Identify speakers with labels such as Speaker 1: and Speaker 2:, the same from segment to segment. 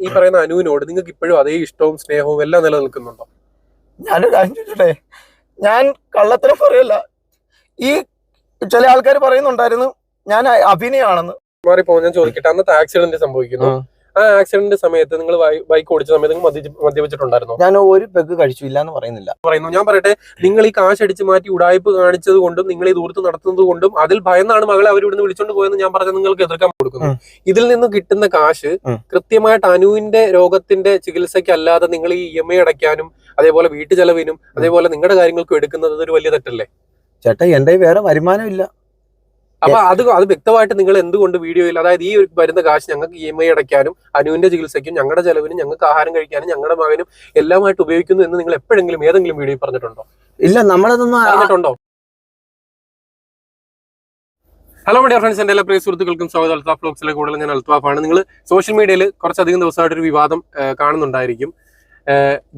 Speaker 1: ഈ പറയുന്ന അനുവിനോട് നിങ്ങൾക്ക് ഇപ്പോഴും അതേ ഇഷ്ടവും സ്നേഹവും എല്ലാം നിലനിൽക്കുന്നുണ്ടോ?
Speaker 2: ഞാൻ കാര്യം ചോദിച്ചോട്ടെ? ഞാൻ കള്ളത്തരം പറയല്ല. ഈ ചില ആൾക്കാർ പറയുന്നുണ്ടായിരുന്നു ഞാൻ അഭിനയാണെന്ന്.
Speaker 1: മാറിപ്പോ ഞാൻ ചോദിക്കട്ടെ അന്നത്തെ ആക്സിഡന്റ് സംഭവിക്കുന്നു. ആ ആക്സിഡന്റ് സമയത്ത് നിങ്ങൾ ബൈക്ക് ഓടിച്ച സമയത്ത് നിങ്ങൾ മദ്യപിച്ചിട്ടുണ്ടായിരുന്നു?
Speaker 2: ഞാൻ ഒരു പെഗ് കഴിച്ചു ഇല്ല എന്ന് പറയുന്നില്ല.
Speaker 1: പറയുന്നു. ഞാൻ പറയട്ടെ നിങ്ങൾ ഈ കാശ് അടിച്ച് മാറ്റി ഉടായ്പ കാണിച്ചത് കൊണ്ടും നിങ്ങൾ ഈ ദൂരത്ത് നടത്തുന്നത് കൊണ്ടും അതിൽ ഭയന്നാണ് മകളെ അവർ ഇവിടുന്ന് വിളിച്ചോണ്ട് പോയെന്ന് ഞാൻ പറഞ്ഞത് നിങ്ങൾക്ക് എതിർക്കാൻ കൊടുക്കുന്നു. ഇതിൽ നിന്ന് കിട്ടുന്ന കാശ് കൃത്യമായിട്ട് അനുവിന്റെ രോഗത്തിന്റെ ചികിത്സയ്ക്കല്ലാതെ നിങ്ങൾ ഈ ഇ എം ഐ അടയ്ക്കാനും അതേപോലെ വീട്ടു ചെലവിനും അതേപോലെ നിങ്ങളുടെ കാര്യങ്ങൾക്കും എടുക്കുന്നത് ഒരു വലിയ തെറ്റല്ലേ?
Speaker 2: ചേട്ടാ എന്റെ വേറെ വരുമാനം ഇല്ല.
Speaker 1: അപ്പൊ അത് അത് വ്യക്തമായിട്ട് നിങ്ങൾ എന്തുകൊണ്ട് വീഡിയോയിൽ അതായത് ഈ ഒരു വരുന്ന കാശ് ഞങ്ങൾക്ക് ഇ എം ഐ അടയ്ക്കാനും അനുവിന്റെ ചികിത്സയ്ക്കും ഞങ്ങളുടെ ചെലവിനും ഞങ്ങൾക്ക് ആഹാരം കഴിക്കാനും ഞങ്ങളുടെ മകനും എല്ലാമായിട്ട് ഉപയോഗിക്കുന്നു എന്ന് നിങ്ങൾ എപ്പോഴെങ്കിലും ഏതെങ്കിലും വീഡിയോ പറഞ്ഞിട്ടുണ്ടോ?
Speaker 2: ഇല്ല നമ്മളതൊന്നും
Speaker 1: പറഞ്ഞിട്ടുണ്ടോ? ഹലോ മീഡിയ ഫ്രണ്ട്സ് എന്റെ എല്ലാ പ്രിയ സുഹൃത്തുക്കൾക്കും സ്വാഗതം. അൽത്താഫ് ബ്ലോഗ്സിലെ കൂടുതൽ ഞാൻ അൽത്താഫാണ്. നിങ്ങൾ സോഷ്യൽ മീഡിയയിൽ കുറച്ചധികം ദിവസമായിട്ടൊരു വിവാദം കാണുന്നുണ്ടായിരിക്കും.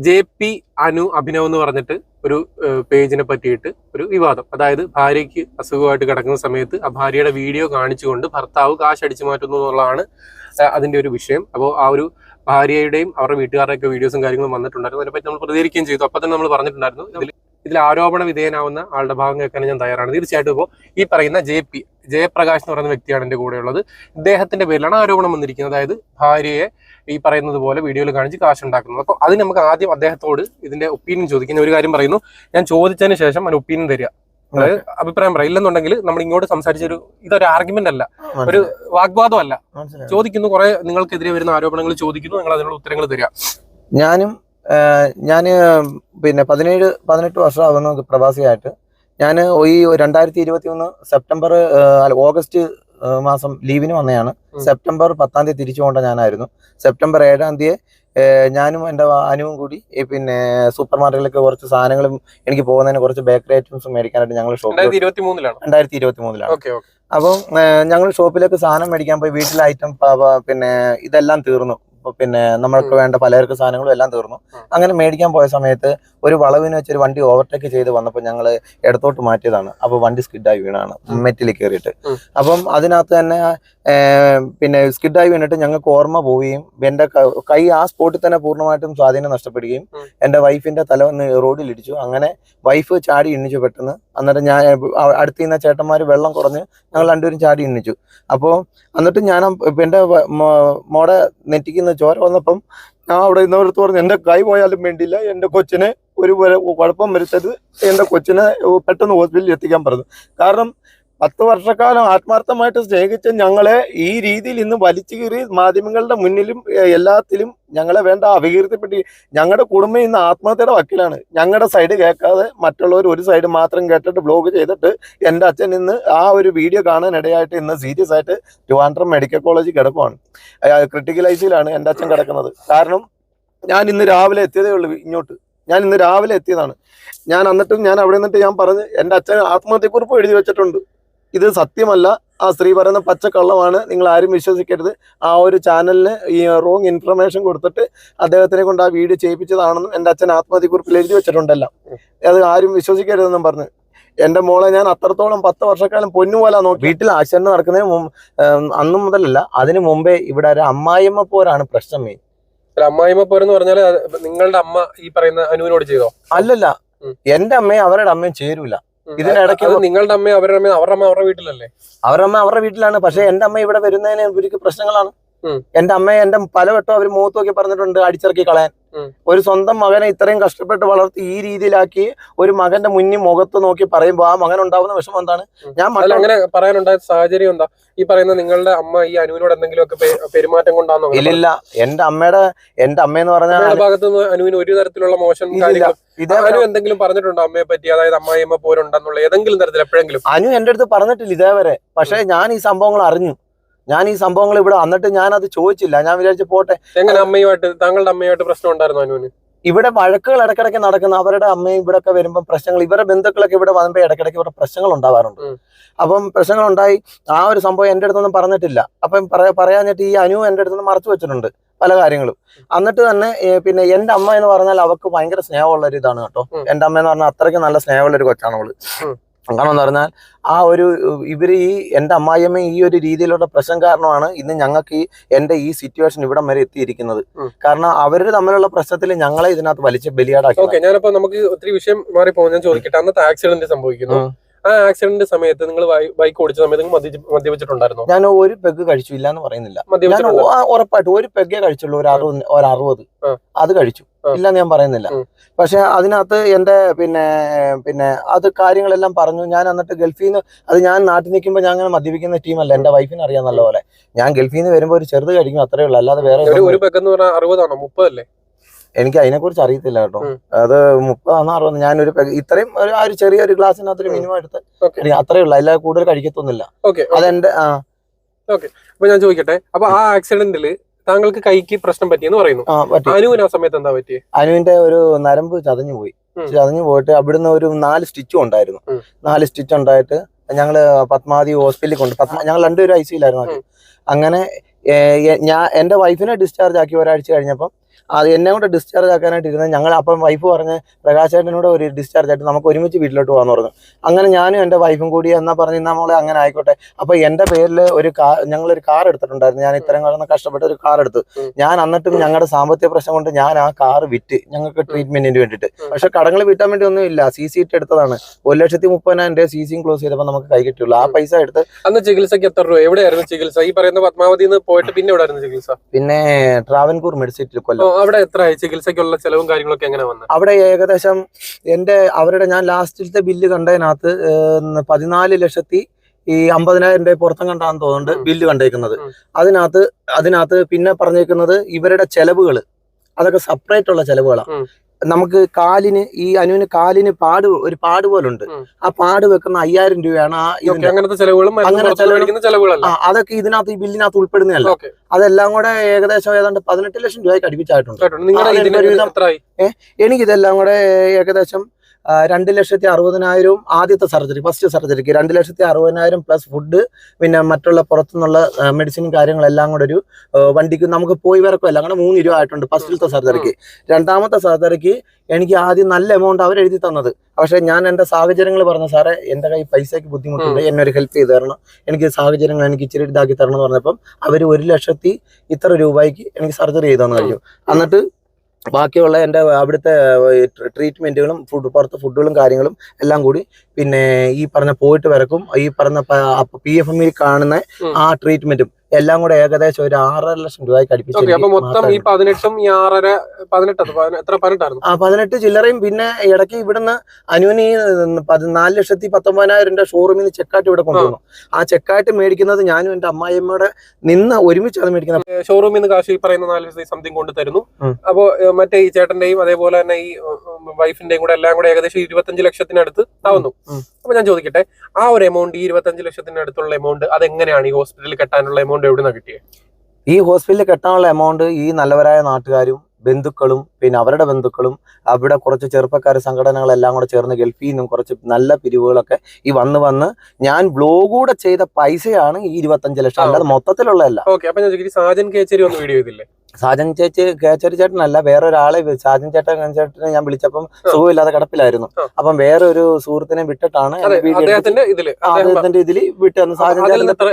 Speaker 1: ജെ പി അനു അഭിനവ് എന്ന് പറഞ്ഞിട്ട് ഒരു പേജിനെ പറ്റിയിട്ട് ഒരു വിവാദം. അതായത് ഭാര്യയ്ക്ക് അസുഖമായിട്ട് കിടക്കുന്ന സമയത്ത് ആ ഭാര്യയുടെ വീഡിയോ കാണിച്ചുകൊണ്ട് ഭർത്താവ് കാശ് അടിച്ചു മാറ്റുന്നു എന്നുള്ളതാണ് അതിന്റെ ഒരു വിഷയം. അപ്പോൾ ആ ഒരു ഭാര്യയുടെയും അവരുടെ വീട്ടുകാരുടെയൊക്കെ വീഡിയോസും കാര്യങ്ങളും വന്നിട്ടുണ്ടായിരുന്നു. അതിനെപ്പറ്റി നമ്മൾ പ്രതികരിക്കുകയും ചെയ്തു. അപ്പം തന്നെ നമ്മൾ പറഞ്ഞിട്ടുണ്ടായിരുന്നു. ഇതിൽ ആരോപണ വിധേയനാവുന്ന ആളുടെ ഭാഗം കേൾക്കാൻ ഞാൻ തയ്യാറാണ്. തീർച്ചയായിട്ടും ഇപ്പോൾ ഈ പറയുന്ന ജെ പി ജയപ്രകാശ് എന്ന് പറയുന്ന വ്യക്തിയാണ് എന്റെ കൂടെയുള്ളത് ഇദ്ദേഹത്തിന്റെ പേരിലാണ് ആരോപണം വന്നിരിക്കുന്നത്. അതായത് ഭാര്യയെ ഈ പറയുന്നത് പോലെ വീഡിയോയിൽ കാണിച്ച് കാശ് ഉണ്ടാക്കുന്നത് അപ്പോൾ അതിന് നമുക്ക് ആദ്യം അദ്ദേഹത്തോട് ഇതിന്റെ ഒപ്പീനിയൻ ചോദിക്കുന്ന ഒരു കാര്യം പറയുന്നു. ഞാൻ ചോദിച്ചതിന് ശേഷം അതിന് ഒപ്പീനിയൻ തരിക. അതായത് അഭിപ്രായം പറയാം. ഇല്ലെന്നുണ്ടെങ്കിൽ നമ്മൾ ഇങ്ങോട്ട് സംസാരിച്ചൊരു ഇതൊരു ആർഗ്യുമെന്റ് അല്ല. ഒരു വാഗ്വാദമല്ല
Speaker 2: അല്ല.
Speaker 1: ചോദിക്കുന്നു കുറെ നിങ്ങൾക്കെതിരെ വരുന്ന ആരോപണങ്ങൾ ചോദിക്കുന്നു നിങ്ങൾ അതിനുള്ള ഉത്തരങ്ങൾ തരിക.
Speaker 2: ഞാനും ഞാൻ പിന്നെ പതിനേഴ് പതിനെട്ട് വർഷമാകുന്നു പ്രവാസിയായിട്ട്. ഞാൻ ഈ രണ്ടായിരത്തി ഇരുപത്തി ഒന്ന് സെപ്റ്റംബർ അല്ല ഓഗസ്റ്റ് മാസം ലീവിന് വന്നതാണ്. സെപ്റ്റംബർ പത്താം തീയതി തിരിച്ചു കൊണ്ട ഞാനായിരുന്നു. സെപ്റ്റംബർ ഏഴാം തീയതി ഞാനും എന്റെ അനുവും കൂടി പിന്നെ സൂപ്പർ മാർക്കറ്റിലേക്ക് കുറച്ച് സാധനങ്ങളും എനിക്ക് പോകുന്നതിന് കുറച്ച് ബേക്കറി ഐറ്റംസും മേടിക്കാനായിട്ട് ഞങ്ങൾ ഷോപ്പിൽ
Speaker 1: രണ്ടായിരത്തി ഇരുപത്തി മൂന്നിലാണ്
Speaker 2: അപ്പം ഞങ്ങൾ ഷോപ്പിലേക്ക് സാധനം മേടിക്കാൻ പോയി വീട്ടിലെ ഐറ്റം പിന്നെ ഇതെല്ലാം തീർന്നു. പിന്നെ നമ്മൾക്ക് വേണ്ട പലചരക്ക് സാധനങ്ങളും എല്ലാം തീർന്നു.
Speaker 1: അങ്ങനെ
Speaker 2: മേടിക്കാൻ പോയ സമയത്ത് ഒരു വളവിന് വെച്ചൊരു വണ്ടി ഓവർടേക്ക് ചെയ്ത് വന്നപ്പോൾ ഞങ്ങൾ ഇടത്തോട്ട് മാറ്റിയതാണ്. അപ്പോൾ വണ്ടി സ്കിഡായി വീണാണ്. മെറ്റിൽ കയറിയിട്ട്. അപ്പം അതിനകത്ത് തന്നെ ഏ, സ്കിഡ് ആയി വീണിട്ട് ഞങ്ങൾക്ക് ഓർമ്മ പോവുകയും എന്റെ ക- ആ സ്പോട്ടിൽ തന്നെ പൂർണമായിട്ടും സ്വാധീനം നഷ്ടപ്പെടുകയും. എന്റെ വൈഫിന്റെ തല ഒന്ന് റോഡിൽ ഇടിച്ചു. അങ്ങനെ വൈഫ് ചാടി എണ്ണിച്ചു പെട്ടെന്ന്. എന്നിട്ട് ഞാൻ അടുത്ത് നിന്ന് ചേട്ടന്മാർ വെള്ളം കുറഞ്ഞ് ഞങ്ങൾ രണ്ടുപേരും ചാടി എണ്ണിച്ചു. അപ്പോൾ എന്നിട്ട് ഞാൻ എന്റെ മോടെ നെറ്റിക്കുന്ന ചോര വന്നപ്പം ഞാൻ അവിടെ ഇന്നവരത്ത് പറഞ്ഞു എന്റെ കൈ പോയാലും വേണ്ടിയില്ല. എന്റെ കൊച്ചിനെ ഒരു കുഴപ്പം വരുത്തത് എന്റെ കൊച്ചിനെ പെട്ടെന്ന് ഹോസ്പിറ്റലിൽ എത്തിക്കാൻ പറഞ്ഞു. കാരണം പത്ത് വർഷക്കാലം ആത്മാർത്ഥമായിട്ട് സ്നേഹിച്ച ഞങ്ങളെ ഈ രീതിയിൽ ഇന്ന് വലിച്ചു കീറി മാധ്യമങ്ങളുടെ മുന്നിലും എല്ലാത്തിലും ഞങ്ങളെ വേണ്ട അപകീർത്തിപ്പെട്ടി ഞങ്ങളുടെ കുടുംബം ഇന്ന് ആത്മഹത്യയുടെ വക്കിലാണ്. ഞങ്ങളുടെ സൈഡ് കേൾക്കാതെ മറ്റുള്ളവർ ഒരു സൈഡ് മാത്രം കേട്ടിട്ട് ബ്ലോഗ് ചെയ്തിട്ട് എന്റെ അച്ഛൻ ഇന്ന് ആ ഒരു വീഡിയോ കാണാനിടയായിട്ട് ഇന്ന് സീരിയസ് ആയിട്ട് ട്രിവാൻഡ്രം മെഡിക്കൽ കോളേജിൽ കിടക്കുവാണ്. ക്രിട്ടിക്കൽ ഐസിയിലാണ് എന്റെ അച്ഛൻ കിടക്കുന്നത്. കാരണം ഞാൻ ഇന്ന് രാവിലെ എത്തിയതേ ഉള്ളൂ ഇങ്ങോട്ട്. ഞാൻ ഇന്ന് രാവിലെ എത്തിയതാണ്. ഞാൻ എന്നിട്ടും ഞാൻ അവിടെ നിന്നിട്ട് ഞാൻ പറഞ്ഞ് എന്റെ അച്ഛൻ ആത്മഹത്യക്കുറിപ്പ് എഴുതി വെച്ചിട്ടുണ്ട്. ഇത് സത്യമല്ല. ആ സ്ത്രീ പറയുന്ന പച്ചക്കള്ളമാണ്. നിങ്ങൾ ആരും വിശ്വസിക്കരുത്. ആ ഒരു ചാനലിന് ഈ റോങ് ഇൻഫർമേഷൻ കൊടുത്തിട്ട് അദ്ദേഹത്തിനെ കൊണ്ട് ആ വീഡിയോ ചെയ്യിപ്പിച്ചതാണെന്നും എന്റെ അച്ഛൻ ആത്മഹത്യക്കുറിപ്പിൽ എഴുതി വെച്ചിട്ടുണ്ടല്ലോ. അത് ആരും വിശ്വസിക്കരുതെന്നും പറഞ്ഞു. എന്റെ മോളെ ഞാൻ അത്രത്തോളം പത്ത് വർഷക്കാലം പൊന്നുപോലെ നോക്കി. വീട്ടിൽ ആശ്ചര്യം നടക്കുന്നതിന് അന്നും മുതലല്ല അതിനു മുമ്പേ ഇവിടെ ഒരു അമ്മായിമ്മ പോരാണ് പ്രശ്നം മെയിൻ
Speaker 1: അമ്മായിമ്മ പോരെന്ന് പറഞ്ഞാൽ നിങ്ങളുടെ അമ്മ ഈ പറയുന്ന അനുവിനോട് ചെയ്തോ?
Speaker 2: അല്ലല്ല. എന്റെ അമ്മയും അവരുടെ അമ്മയും ചേരൂല. ഇതിനിടയ്ക്ക്
Speaker 1: നിങ്ങളുടെ അമ്മ അവരുടെ അമ്മ അവരുടെ അമ്മ അവരുടെ വീട്ടിലല്ലേ
Speaker 2: അവരുടെ അമ്മ അവരുടെ വീട്ടിലാണ് പക്ഷെ എന്റെ അമ്മ ഇവിടെ വരുന്നതിന് ഇവർക്ക് പ്രശ്നങ്ങളാണ്. എന്റെ അമ്മയെ എന്റെ പലവട്ടം അവർ മുഖത്ത് നോക്കി പറഞ്ഞിട്ടുണ്ട് അടിച്ചിറക്കി കളയാൻ. ഒരു സ്വന്തം മകനെ ഇത്രയും കഷ്ടപ്പെട്ട് വളർത്തി ഈ രീതിയിലാക്കി ഒരു മകന്റെ മുന്നിൽ മുഖത്ത് നോക്കി പറയുമ്പോൾ ആ മകൻ ഉണ്ടാവുന്ന വിഷമം എന്താണ്? ഞാൻ
Speaker 1: അങ്ങനെ പറയാനുണ്ടായ സാഹചര്യം എന്താ? ഈ പറയുന്ന നിങ്ങളുടെ അമ്മ ഈ അനുവിനോട് എന്തെങ്കിലും ഒക്കെ പെരുമാറ്റം കൊണ്ടാണോ ഇല്ല
Speaker 2: ഇല്ലില്ല. എന്റെ അമ്മയുടെ എന്റെ അമ്മയെന്ന് പറഞ്ഞാൽ
Speaker 1: അമ്മയുടെ ഭാഗത്ത് നിന്ന് അനുവിന് ഒരു തരത്തിലുള്ള മോശം അനു എന്തെങ്കിലും പറഞ്ഞിട്ടുണ്ടോ അമ്മയെ പറ്റി? അതായത് അമ്മായിയമ്മ പോരുണ്ടെന്നുള്ള ഏതെങ്കിലും തരത്തിൽ എപ്പോഴെങ്കിലും
Speaker 2: അനു എന്റെ അടുത്ത് പറഞ്ഞിട്ടില്ല ഇതേവരെ. പക്ഷെ ഞാൻ ഈ സംഭവങ്ങൾ അറിഞ്ഞു. ഞാൻ ഈ സംഭവങ്ങൾ ഇവിടെ വന്നിട്ട് ഞാൻ അത് ചോദിച്ചില്ല. ഞാൻ വിചാരിച്ചു പോട്ടെ.
Speaker 1: എങ്ങനെ അമ്മയുമായിട്ട് താങ്കളുടെ അമ്മയുമായിട്ട് പ്രശ്നം ഉണ്ടായിരുന്നു അനുവിന്?
Speaker 2: ഇവിടെ വഴക്കുകൾ ഇടയ്ക്കിടയ്ക്ക് നടക്കുന്ന അവരുടെ അമ്മയും ഇവിടെ ഒക്കെ വരുമ്പോൾ പ്രശ്നങ്ങൾ ഇവരുടെ ബന്ധുക്കളൊക്കെ ഇവിടെ വന്നപ്പോൾ ഇടയ്ക്കിടയ്ക്ക് ഇവിടെ പ്രശ്നങ്ങൾ ഉണ്ടാവാറുണ്ട്. അപ്പം പ്രശ്നങ്ങൾ ഉണ്ടായി ആ ഒരു സംഭവം എന്റെ അടുത്തൊന്നും പറഞ്ഞിട്ടില്ല. അപ്പം പറയാ പറയാഞ്ഞിട്ട് ഈ അനു എന്റെ അടുത്തൊന്നും മറച്ചു വെച്ചിട്ടുണ്ട് പല കാര്യങ്ങളും. എന്നിട്ട് തന്നെ പിന്നെ എന്റെ അമ്മ എന്ന് പറഞ്ഞാൽ അവർക്ക് ഭയങ്കര സ്നേഹമുള്ള ഒരു ഇതാണ് കേട്ടോ. എന്റെ അമ്മ എന്ന് പറഞ്ഞാൽ അത്രയ്ക്ക് നല്ല സ്നേഹമുള്ള ഒരു കൊച്ചാണ്
Speaker 1: അവൾ.
Speaker 2: കാരണം എന്ന് പറഞ്ഞാൽ ആ ഒരു ഇവർ ഈ എന്റെ അമ്മായിയമ്മ ഈ ഒരു രീതിയിലുള്ള പ്രശ്നം കാരണമാണ് ഇന്ന് ഞങ്ങൾക്ക് ഈ എന്റെ ഈ സിറ്റുവേഷൻ ഇവിടം വരെ എത്തിയിരിക്കുന്നത്. കാരണം അവർ തമ്മിലുള്ള പ്രശ്നത്തിൽ ഞങ്ങളെ ഇതിനകത്ത് വലിച്ച് ബലിയാടാക്കി
Speaker 1: ഓക്കെ ഞാനപ്പോ നമുക്ക് ഒത്തിരി വിഷയം മാറി പോകുന്ന ഞാൻ ചോദിക്കട്ടെ അന്നത്തെ ആക്സിഡന്റ് സംഭവിക്കുന്നു. ആ ആക്സിഡന്റ് സമയത്ത് നിങ്ങൾ ബൈക്ക് ഓടിച്ച സമയത്ത് നിങ്ങൾ മദ്യ- മദ്യപിച്ചിട്ടുണ്ടായിരുന്നോ?
Speaker 2: ഞാൻ ഒരു പെഗ് കഴിച്ചു ഇല്ല എന്ന് പറയുന്നില്ല ഞാൻ ഉറപ്പായിട്ട് ഒരു പെഗ്ഗേ കഴിച്ചുള്ളൂ ഒരു അറുപത് ഒരു അറുപത്. അത് കഴിച്ചു. ഇല്ലെന്ന് ഞാൻ പറയുന്നില്ല. പക്ഷെ അതിനകത്ത് എന്റെ പിന്നെ പിന്നെ അത് കാര്യങ്ങളെല്ലാം പറഞ്ഞു. ഞാൻ എന്നിട്ട് ഗൾഫിൽ നിന്ന് അത് ഞാൻ നാട്ടിൽ നിൽക്കുമ്പോൾ ഞാൻ അങ്ങനെ മദ്യപിക്കുന്ന ടീമല്ല. എന്റെ വൈഫിന് അറിയാം നല്ലപോലെ. ഞാൻ ഗൾഫിൽ നിന്ന് വരുമ്പോൾ ഒരു ചെറുത് കഴിക്കും അത്രേ ഉള്ളൂ. അല്ലാതെ വേറെ
Speaker 1: ഒരു പെഗ് എന്ന് പറഞ്ഞാൽ അറുപതാണോ? മുപ്പതല്ലേ?
Speaker 2: എനിക്ക് അതിനെ കുറിച്ച് അറിയത്തില്ല കേട്ടോ. അത് മുപ്പതാണോ അറുപത് ഞാനൊരു ഇത്രയും ഒരു ആ ഒരു ചെറിയൊരു ഗ്ലാസ്സിനകത്ത് ഒരു
Speaker 1: ഉം.
Speaker 2: മിനിമം എടുത്ത്. അത്രേ ഉള്ളൂ. അല്ലാതെ കൂടുതൽ കഴിക്കത്തൊന്നുമില്ല.
Speaker 1: ഓക്കെ
Speaker 2: അതെന്റെ ആ. ഓക്കെ.
Speaker 1: അപ്പൊ ഞാൻ ചോദിക്കട്ടെ. അപ്പൊ ആ ആക്സിഡന്റിൽ താങ്കൾക്ക് കൈക്ക് പ്രശ്നം പറ്റിയെന്ന് പറയുന്നു. അനുവിന് ആ സമയത്ത് എന്താ പറ്റിയേ?
Speaker 2: അനുവിന്റെ ഒരു നരമ്പ് ചതഞ്ഞു പോയി. ചതഞ്ഞു പോയിട്ട് അവിടുന്ന് ഒരു നാല് സ്റ്റിച്ചും ഉണ്ടായിരുന്നു. നാല് സ്റ്റിച്ച് ഉണ്ടായിട്ട് ഞങ്ങൾ പത്മാവതി ഹോസ്പിറ്റലിൽ കൊണ്ട് പത്മ ഞങ്ങൾ രണ്ടുപേരും ഐ സിയിലായിരുന്നു അങ്ങനെ ഞാൻ എന്റെ വൈഫിനെ ഡിസ്ചാർജ് ആക്കി ഒരാഴ്ച കഴിഞ്ഞപ്പം അത് എന്നെ കൊണ്ട് ഡിസ്ചാർജ് ആക്കാനായിട്ട് ഇരുന്നത് ഞങ്ങൾ അപ്പം വൈഫ് പറഞ്ഞ് പ്രകാശേട്ടനോട് ഒരു ഡിസ്ചാർജ് ആയിട്ട് നമുക്ക് ഒരുമിച്ച് വീട്ടിലോട്ട് പോകാൻ പറഞ്ഞു. അങ്ങനെ ഞാനും എന്റെ വൈഫും കൂടി എന്നാൽ പറഞ്ഞ് ഇന്നാ മോളെ അങ്ങനെ ആയിക്കോട്ടെ. അപ്പം എന്റെ പേരിൽ ഒരു കാർ ഞങ്ങളൊരു ഒരു കാർ എടുത്തിട്ടുണ്ടായിരുന്നു. ഞാൻ ഇത്രയും കാലം കഷ്ടപ്പെട്ട് ഒരു കാർ എടുത്തു. ഞാൻ എന്നിട്ടും ഞങ്ങളുടെ സാമ്പത്തിക പ്രശ്നം കൊണ്ട് ഞാൻ ആ കാർ വിറ്റ്. ഞങ്ങൾക്ക് ട്രീറ്റ്മെന്റിന് വേണ്ടിയിട്ട്. പക്ഷെ കടങ്ങൾ വിട്ടാൻ വേണ്ടി ഒന്നും ഇല്ല. സി സി ഇട്ട് എടുത്തതാണ്. ഒരു ലക്ഷത്തി മുപ്പതിനായിരം രൂപ സി സിയും ക്ലോസ് ചെയ്തപ്പോൾ നമുക്ക് കൈ കിട്ടിയുള്ളൂ. ആ. പൈസ എടുത്ത്
Speaker 1: അന്ന് ചികിത്സക്ക് എത്ര രൂപ? എവിടെയായിരുന്നു ചികിത്സ? ഈ പറയുന്ന പത്മാവതി പോയിട്ട് പിന്നെ എവിടെയായിരുന്നു ചികിത്സ?
Speaker 2: പിന്നെ ട്രാവൻകൂർ മെഡിസിറ്റിൽ കൊല്ലം.
Speaker 1: അവിടെ എത്ര ചികിത്സയ്ക്കുള്ള ചെലവും കാര്യങ്ങളൊക്കെ എങ്ങനെ വന്നത്
Speaker 2: അവിടെ ഏകദേശം എന്റെ അവരുടെ ഞാൻ ലാസ്റ്റിലത്തെ ബില്ല് കണ്ടതിനകത്ത് പതിനാല് ലക്ഷത്തി ഈ അമ്പതിനായിരം രൂപ പുറത്തും കണ്ടാന്ന് തോന്നുന്നുണ്ട് ബില്ല് കണ്ടേക്കുന്നത്. അതിനകത്ത് അതിനകത്ത് പിന്നെ പറഞ്ഞേക്കുന്നത് ഇവരുടെ ചെലവുകൾ അതൊക്കെ സെപ്പറേറ്റ് ഉള്ള ചെലവുകളാണ് നമുക്ക് കാലിന് ഈ അനുവിന് കാലിന് പാട് ഒരു പാട് പോലുണ്ട്. ആ പാട് വെക്കുന്ന അയ്യായിരം രൂപയാണ് ആ
Speaker 1: അങ്ങനത്തെ ചെലവുകളും
Speaker 2: അങ്ങനെ അതൊക്കെ ഇതിനകത്ത് ഈ ബില്ലിനകത്ത് ഉൾപ്പെടുന്നതല്ല. അതെല്ലാം കൂടെ ഏകദേശം ഏതാണ്ട് പതിനെട്ട് ലക്ഷം രൂപയ്ക്ക് അടുപ്പിച്ചായിട്ടുണ്ട്. എനിക്കിതെല്ലാം കൂടെ ഏകദേശം രണ്ട് ലക്ഷത്തി അറുപതിനായിരവും ആദ്യത്തെ സർജറി ഫസ്റ്റ് സർജറിക്ക് രണ്ട് ലക്ഷത്തി അറുപതിനായിരം പ്ലസ് ഫുഡ് പിന്നെ മറ്റുള്ള പുറത്തുനിന്നുള്ള മെഡിസിനും കാര്യങ്ങളെല്ലാം കൂടെ ഒരു വണ്ടിക്ക് നമുക്ക് പോയി വരക്കുമല്ല അങ്ങനെ മൂന്ന് രൂപ ആയിട്ടുണ്ട് ഫസ്റ്റിലത്തെ സർജറിക്ക് രണ്ടാമത്തെ സർജറിക്ക് എനിക്ക് ആദ്യം നല്ല എമൗണ്ട് അവർ എഴുതി തന്നത്. പക്ഷെ ഞാൻ എന്റെ സാഹചര്യങ്ങൾ പറഞ്ഞു സാറേ എന്റെ കൈ പൈസയ്ക്ക് ബുദ്ധിമുട്ടുണ്ട് എന്നെ ഒരു ഹെൽപ്പ് ചെയ്ത് തരണം. എനിക്ക് സാഹചര്യങ്ങൾ എനിക്ക് ഇച്ചിരി ഇതാക്കി തരണം എന്ന് പറഞ്ഞപ്പം അവർ ഒരു ലക്ഷത്തി ഇത്ര രൂപയ്ക്ക് എനിക്ക് സർജറി ചെയ്തു തന്നു കഴിഞ്ഞു. എന്നിട്ട് ബാക്കിയുള്ള എന്റെ അവിടുത്തെ ട്രീറ്റ്മെന്റുകളും ഫുഡ് പുറത്തെ ഫുഡുകളും കാര്യങ്ങളും എല്ലാം കൂടി പിന്നെ ഈ പറഞ്ഞ പോയിട്ട് വരക്കും ഈ പറഞ്ഞ പി എഫ് എമ്മിൽ കാണുന്ന ആ ട്രീറ്റ്മെന്റും എല്ലാം കൂടെ ഏകദേശം ഒരു ആറര ലക്ഷം
Speaker 1: രൂപ കടിപ്പിച്ചു
Speaker 2: ആ പതിനെട്ട് ചില്ലറയും പിന്നെ ഇടയ്ക്ക് ഇവിടുന്ന് അനുവിന് നാല് പതിനാല് ലക്ഷത്തി പത്തൊമ്പതിനായിരം രൂപ ഷോറൂമിൽ നിന്ന് ചെക്കായിട്ട് ഇവിടെ കൊണ്ടുവന്നു. ആ. ചെക്കായിട്ട് മേടിക്കുന്നത് ഞാനും എന്റെ അമ്മായിയമ്മയുടെ നിന്ന് ഒരുമിച്ചാണ് മേടിക്കുന്നത്.
Speaker 1: ഷോറൂമിൽ നിന്ന് കാശ് ഈ പറയുന്ന നാല് ലക്ഷത്തി സംതിങ് കൊണ്ട് തരുന്നു.
Speaker 2: ഉം.
Speaker 1: അപ്പോ മറ്റേ ഈ ചേട്ടന്റെയും അതേപോലെ തന്നെ ഈ വൈഫിന്റെയും കൂടെ എല്ലാം കൂടെ ഏകദേശം ഇരുപത്തഞ്ച് ലക്ഷത്തിനടുത്ത് ആവുന്നു. അപ്പൊ ഞാൻ ചോദിക്കട്ടെ ആ ഒരു എമൗണ്ട് ഈ ഇരുപത്തഞ്ച് ലക്ഷത്തിനടുത്തുള്ള എമൗണ്ട് അതെങ്ങനെയാണ് ഈ ഹോസ്പിറ്റലിൽ കെട്ടാനുള്ള എമൗണ്ട് എവിടെ നിന്ന് കിട്ടിയത്
Speaker 2: ഈ ഹോസ്പിറ്റലിൽ കെട്ടാനുള്ള എമൗണ്ട് ഈ നല്ലവരായ നാട്ടുകാരും ബന്ധുക്കളും പിന്നെ അവരുടെ ബന്ധുക്കളും അവിടെ കുറച്ച് ചെറുപ്പക്കാർ സംഘടനകളെല്ലാം കൂടെ ചേർന്ന് ഗൾഫിൽ നിന്നും കുറച്ച് നല്ല പിരിവുകളൊക്കെ ഈ വന്ന് വന്ന് ഞാൻ ബ്ലോഗൂടെ ചെയ്ത പൈസയാണ് ഈ ഇരുപത്തഞ്ച് ലക്ഷം. അല്ലാതെ മൊത്തത്തിലുള്ളതല്ല.
Speaker 1: ഓക്കെ അപ്പൊ ഞാൻ സാജൻ കേച്ചേരി ഒന്ന് വീഡിയോ ചെയ്തില്ലേ?
Speaker 2: സാജൻ ചേച്ചി കേച്ചേരി ചേട്ടനല്ല വേറെ ഒരാളെ സാജൻ ചേട്ടൻ ചേട്ടനെ ഞാൻ വിളിച്ചപ്പം സുഖമില്ലാതെ കിടപ്പിലായിരുന്നു. അപ്പം വേറെ ഒരു സുഹൃത്തിനെ വിട്ടിട്ടാണ്
Speaker 1: അദ്ദേഹത്തിന്റെ
Speaker 2: ഇതിൽ വിട്ടു സാജൻ
Speaker 1: അതിൽ
Speaker 2: ചേട്ടൻ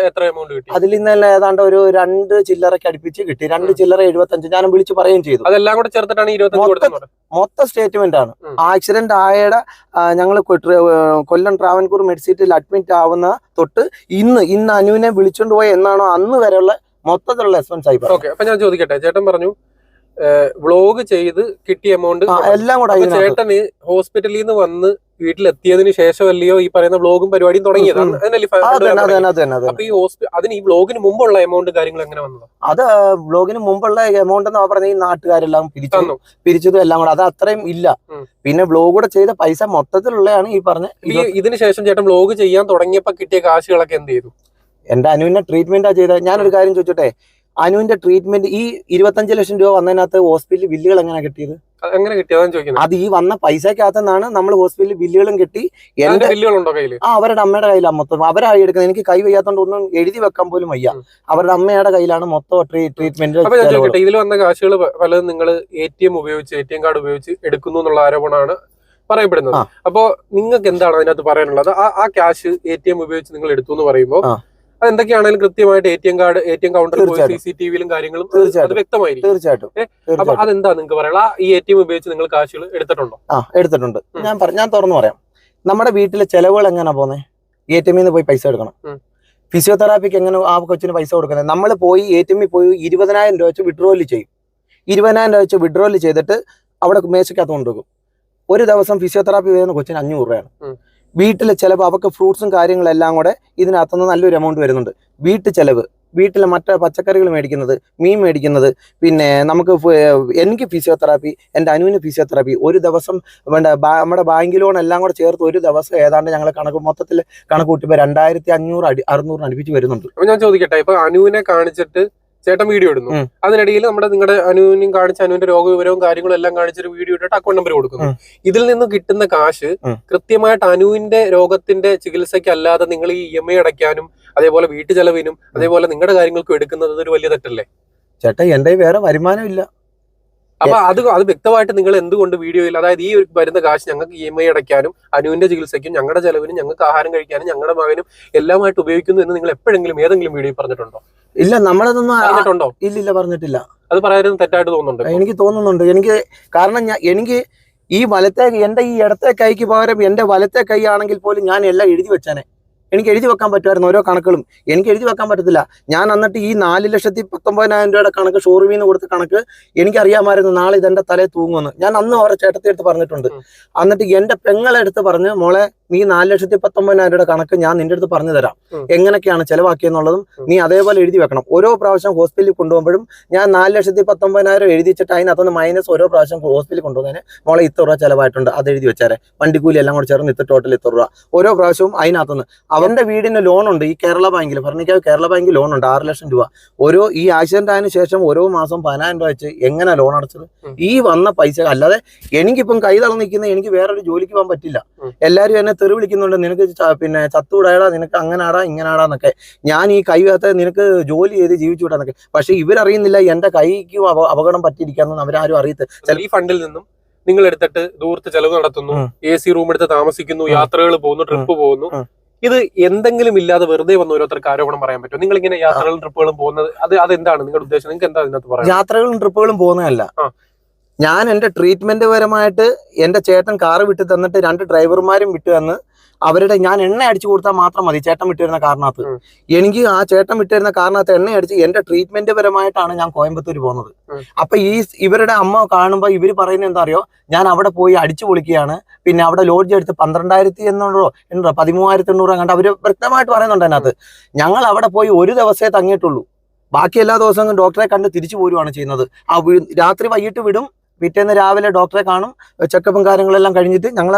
Speaker 2: അതിൽ ഇന്നലെ ഏതാണ്ട് ഒരു രണ്ട് ചില്ലറയ്ക്ക് അടുപ്പിച്ച് കിട്ടി. രണ്ട് ചില്ലറ എഴുപത്തി അഞ്ച് ഞാൻ വിളിച്ച് പറയുകയും ചെയ്തു.
Speaker 1: അതെല്ലാം കൂടെ ചേർത്തിട്ടാണ്
Speaker 2: മൊത്തം- സ്റ്റേറ്റ്മെന്റ് ആണ് ആക്സിഡന്റ് ആയയുടെ ഞങ്ങൾ കൊല്ലം ട്രാവൻകൂർ മെഡിസിറ്റിൽ അഡ്മിറ്റ് ആവുന്ന തൊട്ട് ഇന്ന് ഇന്ന് അനുവിനെ വിളിച്ചോണ്ട് പോയ എന്നാണോ അന്ന് വരെയുള്ള മൊത്തത്തിലുള്ള എക്സ്പെൻസ് ആയി
Speaker 1: ഓക്കെ അപ്പൊ ഞാൻ ചോദിക്കട്ടെ ചേട്ടൻ പറഞ്ഞു വ്ളോഗ് ചെയ്ത് കിട്ടിയ എമൗണ്ട്
Speaker 2: എല്ലാം കൂടെ ചേട്ടൻ
Speaker 1: ചേട്ടന് ഹോസ്പിറ്റലിൽ നിന്ന് വന്ന് വീട്ടിലെത്തിയതിന് ശേഷമല്ലയോ ഈ പറയുന്ന വ്ളോഗും പരിപാടിയും തുടങ്ങിയത്?
Speaker 2: ഉം.
Speaker 1: അതിനല്ലേ ഈ
Speaker 2: ആ, അത് തന്നെ അത്
Speaker 1: ഫണ്ട്
Speaker 2: തന്നെ അത് തന്നെ അത് തന്നെ.
Speaker 1: അപ്പൊ ഈ ഹോസ്പി അതിന് ഈ വ്ളോഗിന് മുമ്പുള്ള എമൗണ്ട് കാര്യങ്ങൾ എങ്ങനെ വന്നത്?
Speaker 2: അത് വ്ളോഗിന് മുമ്പുള്ള എമൗണ്ട് എന്ന് പറഞ്ഞ ഈ നാട്ടുകാരെല്ലാം പിരിച്ചു പിരിച്ചതും എല്ലാം കൂടെ. അത് അത്രയും ഇല്ല. പിന്നെ വ്ളോഗ് കൂടെ ചെയ്ത പൈസ മൊത്തത്തിലുള്ളതാണ് ഈ പറഞ്ഞ
Speaker 1: ഇതിനുശേഷം ഇതിന് ശേഷം ചേട്ടൻ വ്ളോഗ് ചെയ്യാൻ തുടങ്ങിയപ്പോ കിട്ടിയ കാശുകളൊക്കെ എന്ത് ചെയ്തു?
Speaker 2: എന്റെ അനുവിനെ ട്രീറ്റ്മെന്റാ ചെയ്തത്. ഞാനൊരു കാര്യം ചോദിച്ചോട്ടെ? അനുവിന്റെ ട്രീറ്റ്മെന്റ് ഈ ഇരുപത്തഞ്ച് ലക്ഷം രൂപ വന്നതിനകത്ത് ഹോസ്പിറ്റലിൽ ബില്ലുകൾ എങ്ങനെ കിട്ടിയത്?
Speaker 1: അത് എങ്ങനെ കിട്ടിയതാണ്
Speaker 2: അത് ഈ വന്ന പൈസക്കകത്തുനിന്നാണ് നമ്മൾ ഹോസ്പിറ്റലിൽ ബില്ലുകളും കിട്ടി. എന്റെ
Speaker 1: ബില്ലുകളുണ്ടോ
Speaker 2: ആ അവരുടെ അമ്മയുടെ കയ്യിലാണ് മൊത്തം. അവരായി എടുക്കുന്നത്. എനിക്ക് കൈ വയ്യാത്തോണ്ട് ഒന്നും എഴുതി വെക്കാൻ പോലും വയ്യ. അവരുടെ അമ്മയുടെ കയ്യിലാണ് മൊത്തം ട്രീറ്റ്മെന്റ്
Speaker 1: ഇതിൽ വന്ന കാശുകൾ പലതും നിങ്ങൾ എ ടി എം ഉപയോഗിച്ച് എ ടി എം കാർഡ് ഉപയോഗിച്ച് എടുക്കുന്നു എന്നുള്ള ആരോപണമാണ് പറയപ്പെടുന്നത്. അപ്പോ നിങ്ങൾക്ക് എന്താണ് അതിനകത്ത് പറയാനുള്ളത്? ആ ആ ക്യാഷ് എ ടി എം ഉപയോഗിച്ച് നിങ്ങൾ എടുത്തു എന്ന് പറയുമ്പോൾ
Speaker 2: ആ.
Speaker 1: അത് എന്തൊക്കെയാണെങ്കിലും കൃത്യമായിട്ട് A T M card A T M കൗണ്ടറിൽ പോയി സി സി ടി വിയിലും കാര്യങ്ങളും അത്. വ്യക്തമായിരിക്കും.
Speaker 2: തീർച്ചയായിട്ടും.
Speaker 1: അപ്പൊ അതെന്താ നിങ്ങൾക്ക് പറയാനുള്ള ഈ എ ടി എം ഉപയോഗിച്ച് നിങ്ങൾ കാശുകൾ എടുത്തിട്ടുണ്ടോ?
Speaker 2: ആ എടുത്തിട്ടുണ്ട്. ഞാൻ പറഞ്ഞു ഞാൻ തുറന്നു പറയാം. നമ്മുടെ വീട്ടിലെ ചെലവുകൾ എങ്ങനെയാ പോകുന്നത് എ ടി എമ്മിൽ നിന്ന് പോയി പൈസ എടുക്കണം. ഫിസിയോതെറാപ്പിക്ക് എങ്ങനെ ആ കൊച്ചിന് പൈസ കൊടുക്കുന്നത്? നമ്മൾ പോയി എ ടി എമ്മിൽ പോയി ഇരുപതിനായിരം രൂപ വെച്ച് വിഡ്രോയിൽ ചെയ്യും. ഇരുപതിനായിരം രൂപ വെച്ച് വിഡ്രോയിൽ ചെയ്തിട്ട് അവിടെ മേശക്കകത്ത് കൊണ്ടുവെക്കും ഒരു ദിവസം ഫിസിയോതെറാപ്പി വരുന്ന കൊച്ചിന് അഞ്ഞൂറ് രൂപയാണ്. വീട്ടിലെ ചിലവ് അവർക്ക് ഫ്രൂട്ട്സും കാര്യങ്ങളെല്ലാം കൂടെ ഇതിനകത്തുനിന്ന് നല്ലൊരു എമൗണ്ട് വരുന്നുണ്ട്. വീട്ടു ചിലവ് വീട്ടിലെ മറ്റു പച്ചക്കറികൾ മേടിക്കുന്നത് മീൻ മേടിക്കുന്നത് പിന്നെ നമുക്ക് എനിക്ക് ഫിസിയോതെറാപ്പി എന്റെ അനുവിന് ഫിസിയോതെറാപ്പി ഒരു ദിവസം വേണ്ട നമ്മുടെ ബാങ്ക് ലോൺ എല്ലാം കൂടെ ചേർത്ത് ഒരു ദിവസം ഏതാണ്ട് ഞങ്ങൾ കണക്ക് മൊത്തത്തിൽ കണക്ക് കൂട്ടിപ്പോൾ രണ്ടായിരത്തി അഞ്ഞൂറ് അടി അറുന്നൂറിന് അടുപ്പിച്ച് വരുന്നുണ്ട്.
Speaker 1: ഞാൻ ചോദിക്കട്ടെ ഇപ്പൊ അനുവിനെ കാണിച്ചിട്ട് ചേട്ടൻ വീഡിയോ ഇടുന്നു. അതിനിടയിൽ നമ്മുടെ നിങ്ങളുടെ അനുവിനും കാണിച്ച അനുവിന്റെ രോഗവിവരവും കാര്യങ്ങളും എല്ലാം കാണിച്ചൊരു വീഡിയോ ഇട്ടിട്ട് അക്കൗണ്ട് നമ്പർ കൊടുക്കുന്നു. ഇതിൽ നിന്ന് കിട്ടുന്ന കാശ് കൃത്യമായിട്ട് അനുവിന്റെ രോഗത്തിന്റെ ചികിത്സയ്ക്ക് അല്ലാതെ നിങ്ങൾ ഈ ഇ എം ഐ അടയ്ക്കാനും അതേപോലെ വീട്ടു ചെലവിനും അതേപോലെ നിങ്ങളുടെ കാര്യങ്ങൾക്കും എടുക്കുന്നത് ഒരു വലിയ തെറ്റല്ലേ?
Speaker 2: ചേട്ടാ എന്റെ വേറെ വരുമാനമില്ല
Speaker 1: അപ്പൊ അത് അത് വ്യക്തമായിട്ട് നിങ്ങൾ എന്തുകൊണ്ട് വീഡിയോയിൽ അതായത് ഈ വരുന്ന കാശ് ഞങ്ങൾക്ക് ഇ എം ഐ അടയ്ക്കാനും അനുവിന്റെ ചികിത്സയ്ക്കും ഞങ്ങളുടെ ചെലവിനും ഞങ്ങൾക്ക് ആഹാരം കഴിക്കാനും ഞങ്ങളുടെ മകനും എല്ലാമായിട്ട് ഉപയോഗിക്കുന്നു എന്ന് നിങ്ങൾ എപ്പോഴെങ്കിലും ഏതെങ്കിലും വീഡിയോയിൽ പറഞ്ഞിട്ടുണ്ടോ?
Speaker 2: ഇല്ല നമ്മളതൊന്നും
Speaker 1: പറഞ്ഞിട്ടുണ്ടോ?
Speaker 2: ഇല്ല ഇല്ലില്ല പറഞ്ഞിട്ടില്ല.
Speaker 1: അത് പറയാനും തെറ്റായിട്ട് തോന്നുന്നുണ്ട്.
Speaker 2: എനിക്ക് തോന്നുന്നുണ്ട്. എനിക്ക് കാരണം ഞാൻ എനിക്ക് ഈ വലത്തെ എന്റെ ഈ ഇടത്തെ കൈക്ക് പകരം എന്റെ വലത്തെ കൈ ആണെങ്കിൽ പോലും ഞാൻ എല്ലാം എഴുതി വെച്ചാനെ. എനിക്ക് എഴുതി വെക്കാൻ പറ്റുമായിരുന്നു ഓരോ കണക്കുകളും. എനിക്ക് എഴുതി വെക്കാൻ പറ്റത്തില്ല. ഞാൻ എന്നിട്ട് ഈ നാല് ലക്ഷത്തി പത്തൊമ്പതിനായിരം രൂപയുടെ കണക്ക് ഷോറൂമിൽ നിന്ന് കൊടുത്ത കണക്ക് എനിക്കറിയാമായിരുന്നു നാളെ ഇതെന്റെ തലയിൽ തൂങ്ങുമെന്ന്. ഞാൻ അന്ന് അവരെ ചേട്ടത്തെ എടുത്ത് പറഞ്ഞിട്ടുണ്ട്. എന്നിട്ട് എന്റെ പെങ്ങളെടുത്ത് പറഞ്ഞ് മോളെ നീ നാല് ലക്ഷത്തി പത്തൊമ്പതിനായിരം രൂപയുടെ കണക്ക് ഞാൻ നിന്റെ അടുത്ത് പറഞ്ഞു തരാം. എങ്ങനെയൊക്കെയാണ് ചെലവാക്കിയെന്നുള്ളതും. നീ അതേപോലെ എഴുതി വെക്കണം. ഓരോ പ്രാവശ്യം ഹോസ്പിറ്റലിൽ കൊണ്ടുപോകുമ്പോഴും ഞാൻ നാല് ലക്ഷത്തി പത്തൊമ്പതിനായിരം എഴുതിച്ചിട്ട് അതിനകത്തുനിന്ന് മൈനസ് ഓരോ പ്രാവശ്യം ഹോസ്പിറ്റലിൽ കൊണ്ടുപോകുന്നതിന് മോളെ ഇത്ര രൂപ ചെലവായിട്ടുണ്ട്. അത് എഴുതി വെച്ചാരെ. വണ്ടിക്കൂലി എല്ലാം കൂടെ ചേർന്ന് ഇത്ര ടോട്ടൽ ഇത്ര രൂപ. ഓരോ പ്രാവശ്യവും അതിനകത്തുനിന്ന്. അവന്റെ വീടിന് ലോൺ ഉണ്ട്. ഈ കേരള ബാങ്കിൽ ഭരണിക്കാവ് കേരള ബാങ്കിൽ ലോൺ ഉണ്ട്. ആറ് ലക്ഷം രൂപ. ഓരോ ഈ ആക്സിഡന്റ് ആയതിനു ശേഷം ഓരോ മാസം പതിനായിരം രൂപ വെച്ച് എങ്ങനെ ലോൺ അടച്ചത്? ഈ വന്ന പൈസ അല്ലാതെ എനിക്കിപ്പം കൈ തളർന്നിരിക്കുന്ന എനിക്ക് വേറൊരു ജോലിക്ക് പോകാൻ പറ്റില്ല.
Speaker 1: എല്ലാരും
Speaker 2: എല്ലാവരും എന്നെ തെറി വിളിക്കുന്നുണ്ട്. നിനക്ക് പിന്നെ ചത്തൂടാടാ നിനക്ക് അങ്ങനെ ആടാ ഇങ്ങനെ ആടാന്നൊക്കെ ഞാൻ ഈ കൈ വേത്ത നിനക്ക് ജോലി ചെയ്ത് ജീവിച്ചു വിടാന്നൊക്കെ പക്ഷെ ഇവരറിയുന്നില്ല എന്റെ കൈക്കും അപ അപകടം പറ്റിയിരിക്കാന്നൊന്നും അവരാരും അറിയത്ത്.
Speaker 1: ഈ ഫണ്ടിൽ നിന്നും നിങ്ങൾ എടുത്തിട്ട് ദൂരത്ത് ചെലവ് നടത്തുന്നു. എ സി റൂം എടുത്ത് താമസിക്കുന്നു. യാത്രകൾ പോകുന്നു ട്രിപ്പ് പോകുന്നു. ഇത് എന്തെങ്കിലും ഇല്ലാതെ വെറുതെ വന്ന ഓരോരുത്തർക്ക് ആരോപണം പറയാൻ പറ്റും നിങ്ങൾ ഇങ്ങനെ യാത്രകളും ട്രിപ്പുകളും പോകുന്നത് അത് എന്താണ് നിങ്ങളുടെ ഉദ്ദേശം? നിങ്ങൾക്ക് എന്താ അതിനകത്ത് പറയാം
Speaker 2: യാത്രകളും ട്രിപ്പുകളും പോകുന്നതല്ല. ഞാൻ എന്റെ ട്രീറ്റ്മെന്റ് പരമായിട്ട് എന്റെ ചേട്ടൻ കാറ് വിട്ടു തന്നിട്ട് രണ്ട് ഡ്രൈവർമാരും വിട്ടു തന്ന് അവരുടെ ഞാൻ എണ്ണ അടിച്ചു കൊടുത്താൽ മാത്രം മതി. ചേട്ടൻ വിട്ടുവരുന്ന
Speaker 1: കാരണത്ത്.
Speaker 2: എനിക്ക് ആ ചേട്ടൻ വിട്ടുവരുന്ന കാരണത്ത് എണ്ണ അടിച്ച് എന്റെ ട്രീറ്റ്മെന്റ് പരമായിട്ടാണ് ഞാൻ കോയമ്പത്തൂർ പോകുന്നത്. അപ്പൊ ഈ ഇവരുടെ അമ്മ കാണുമ്പോൾ ഇവർ പറയുന്നത് എന്താ അറിയോ? ഞാൻ അവിടെ പോയി അടിച്ചു പൊളിക്കുകയാണ്. പിന്നെ അവിടെ ലോഡ്ജ് എടുത്ത് പന്ത്രണ്ടായിരത്തി എണ്ണൂറോ എണ്ണൂറോ പതിമൂവായിരത്തി എണ്ണൂറോ കണ്ട് അവർ വ്യക്തമായിട്ട് പറയുന്നുണ്ട് അതിനകത്ത്. ഞങ്ങൾ അവിടെ പോയി ഒരു ദിവസമേ തങ്ങിയിട്ടുള്ളൂ. ബാക്കി എല്ലാ ദിവസവും ഡോക്ടറെ കണ്ട് തിരിച്ചു പോരുവാണ് ചെയ്യുന്നത്. ആ രാത്രി വൈകിട്ട് വിടും. പിറ്റേന്ന് രാവിലെ ഡോക്ടറെ കാണും ചെക്കപ്പും കാര്യങ്ങളെല്ലാം കഴിഞ്ഞിട്ട് ഞങ്ങൾ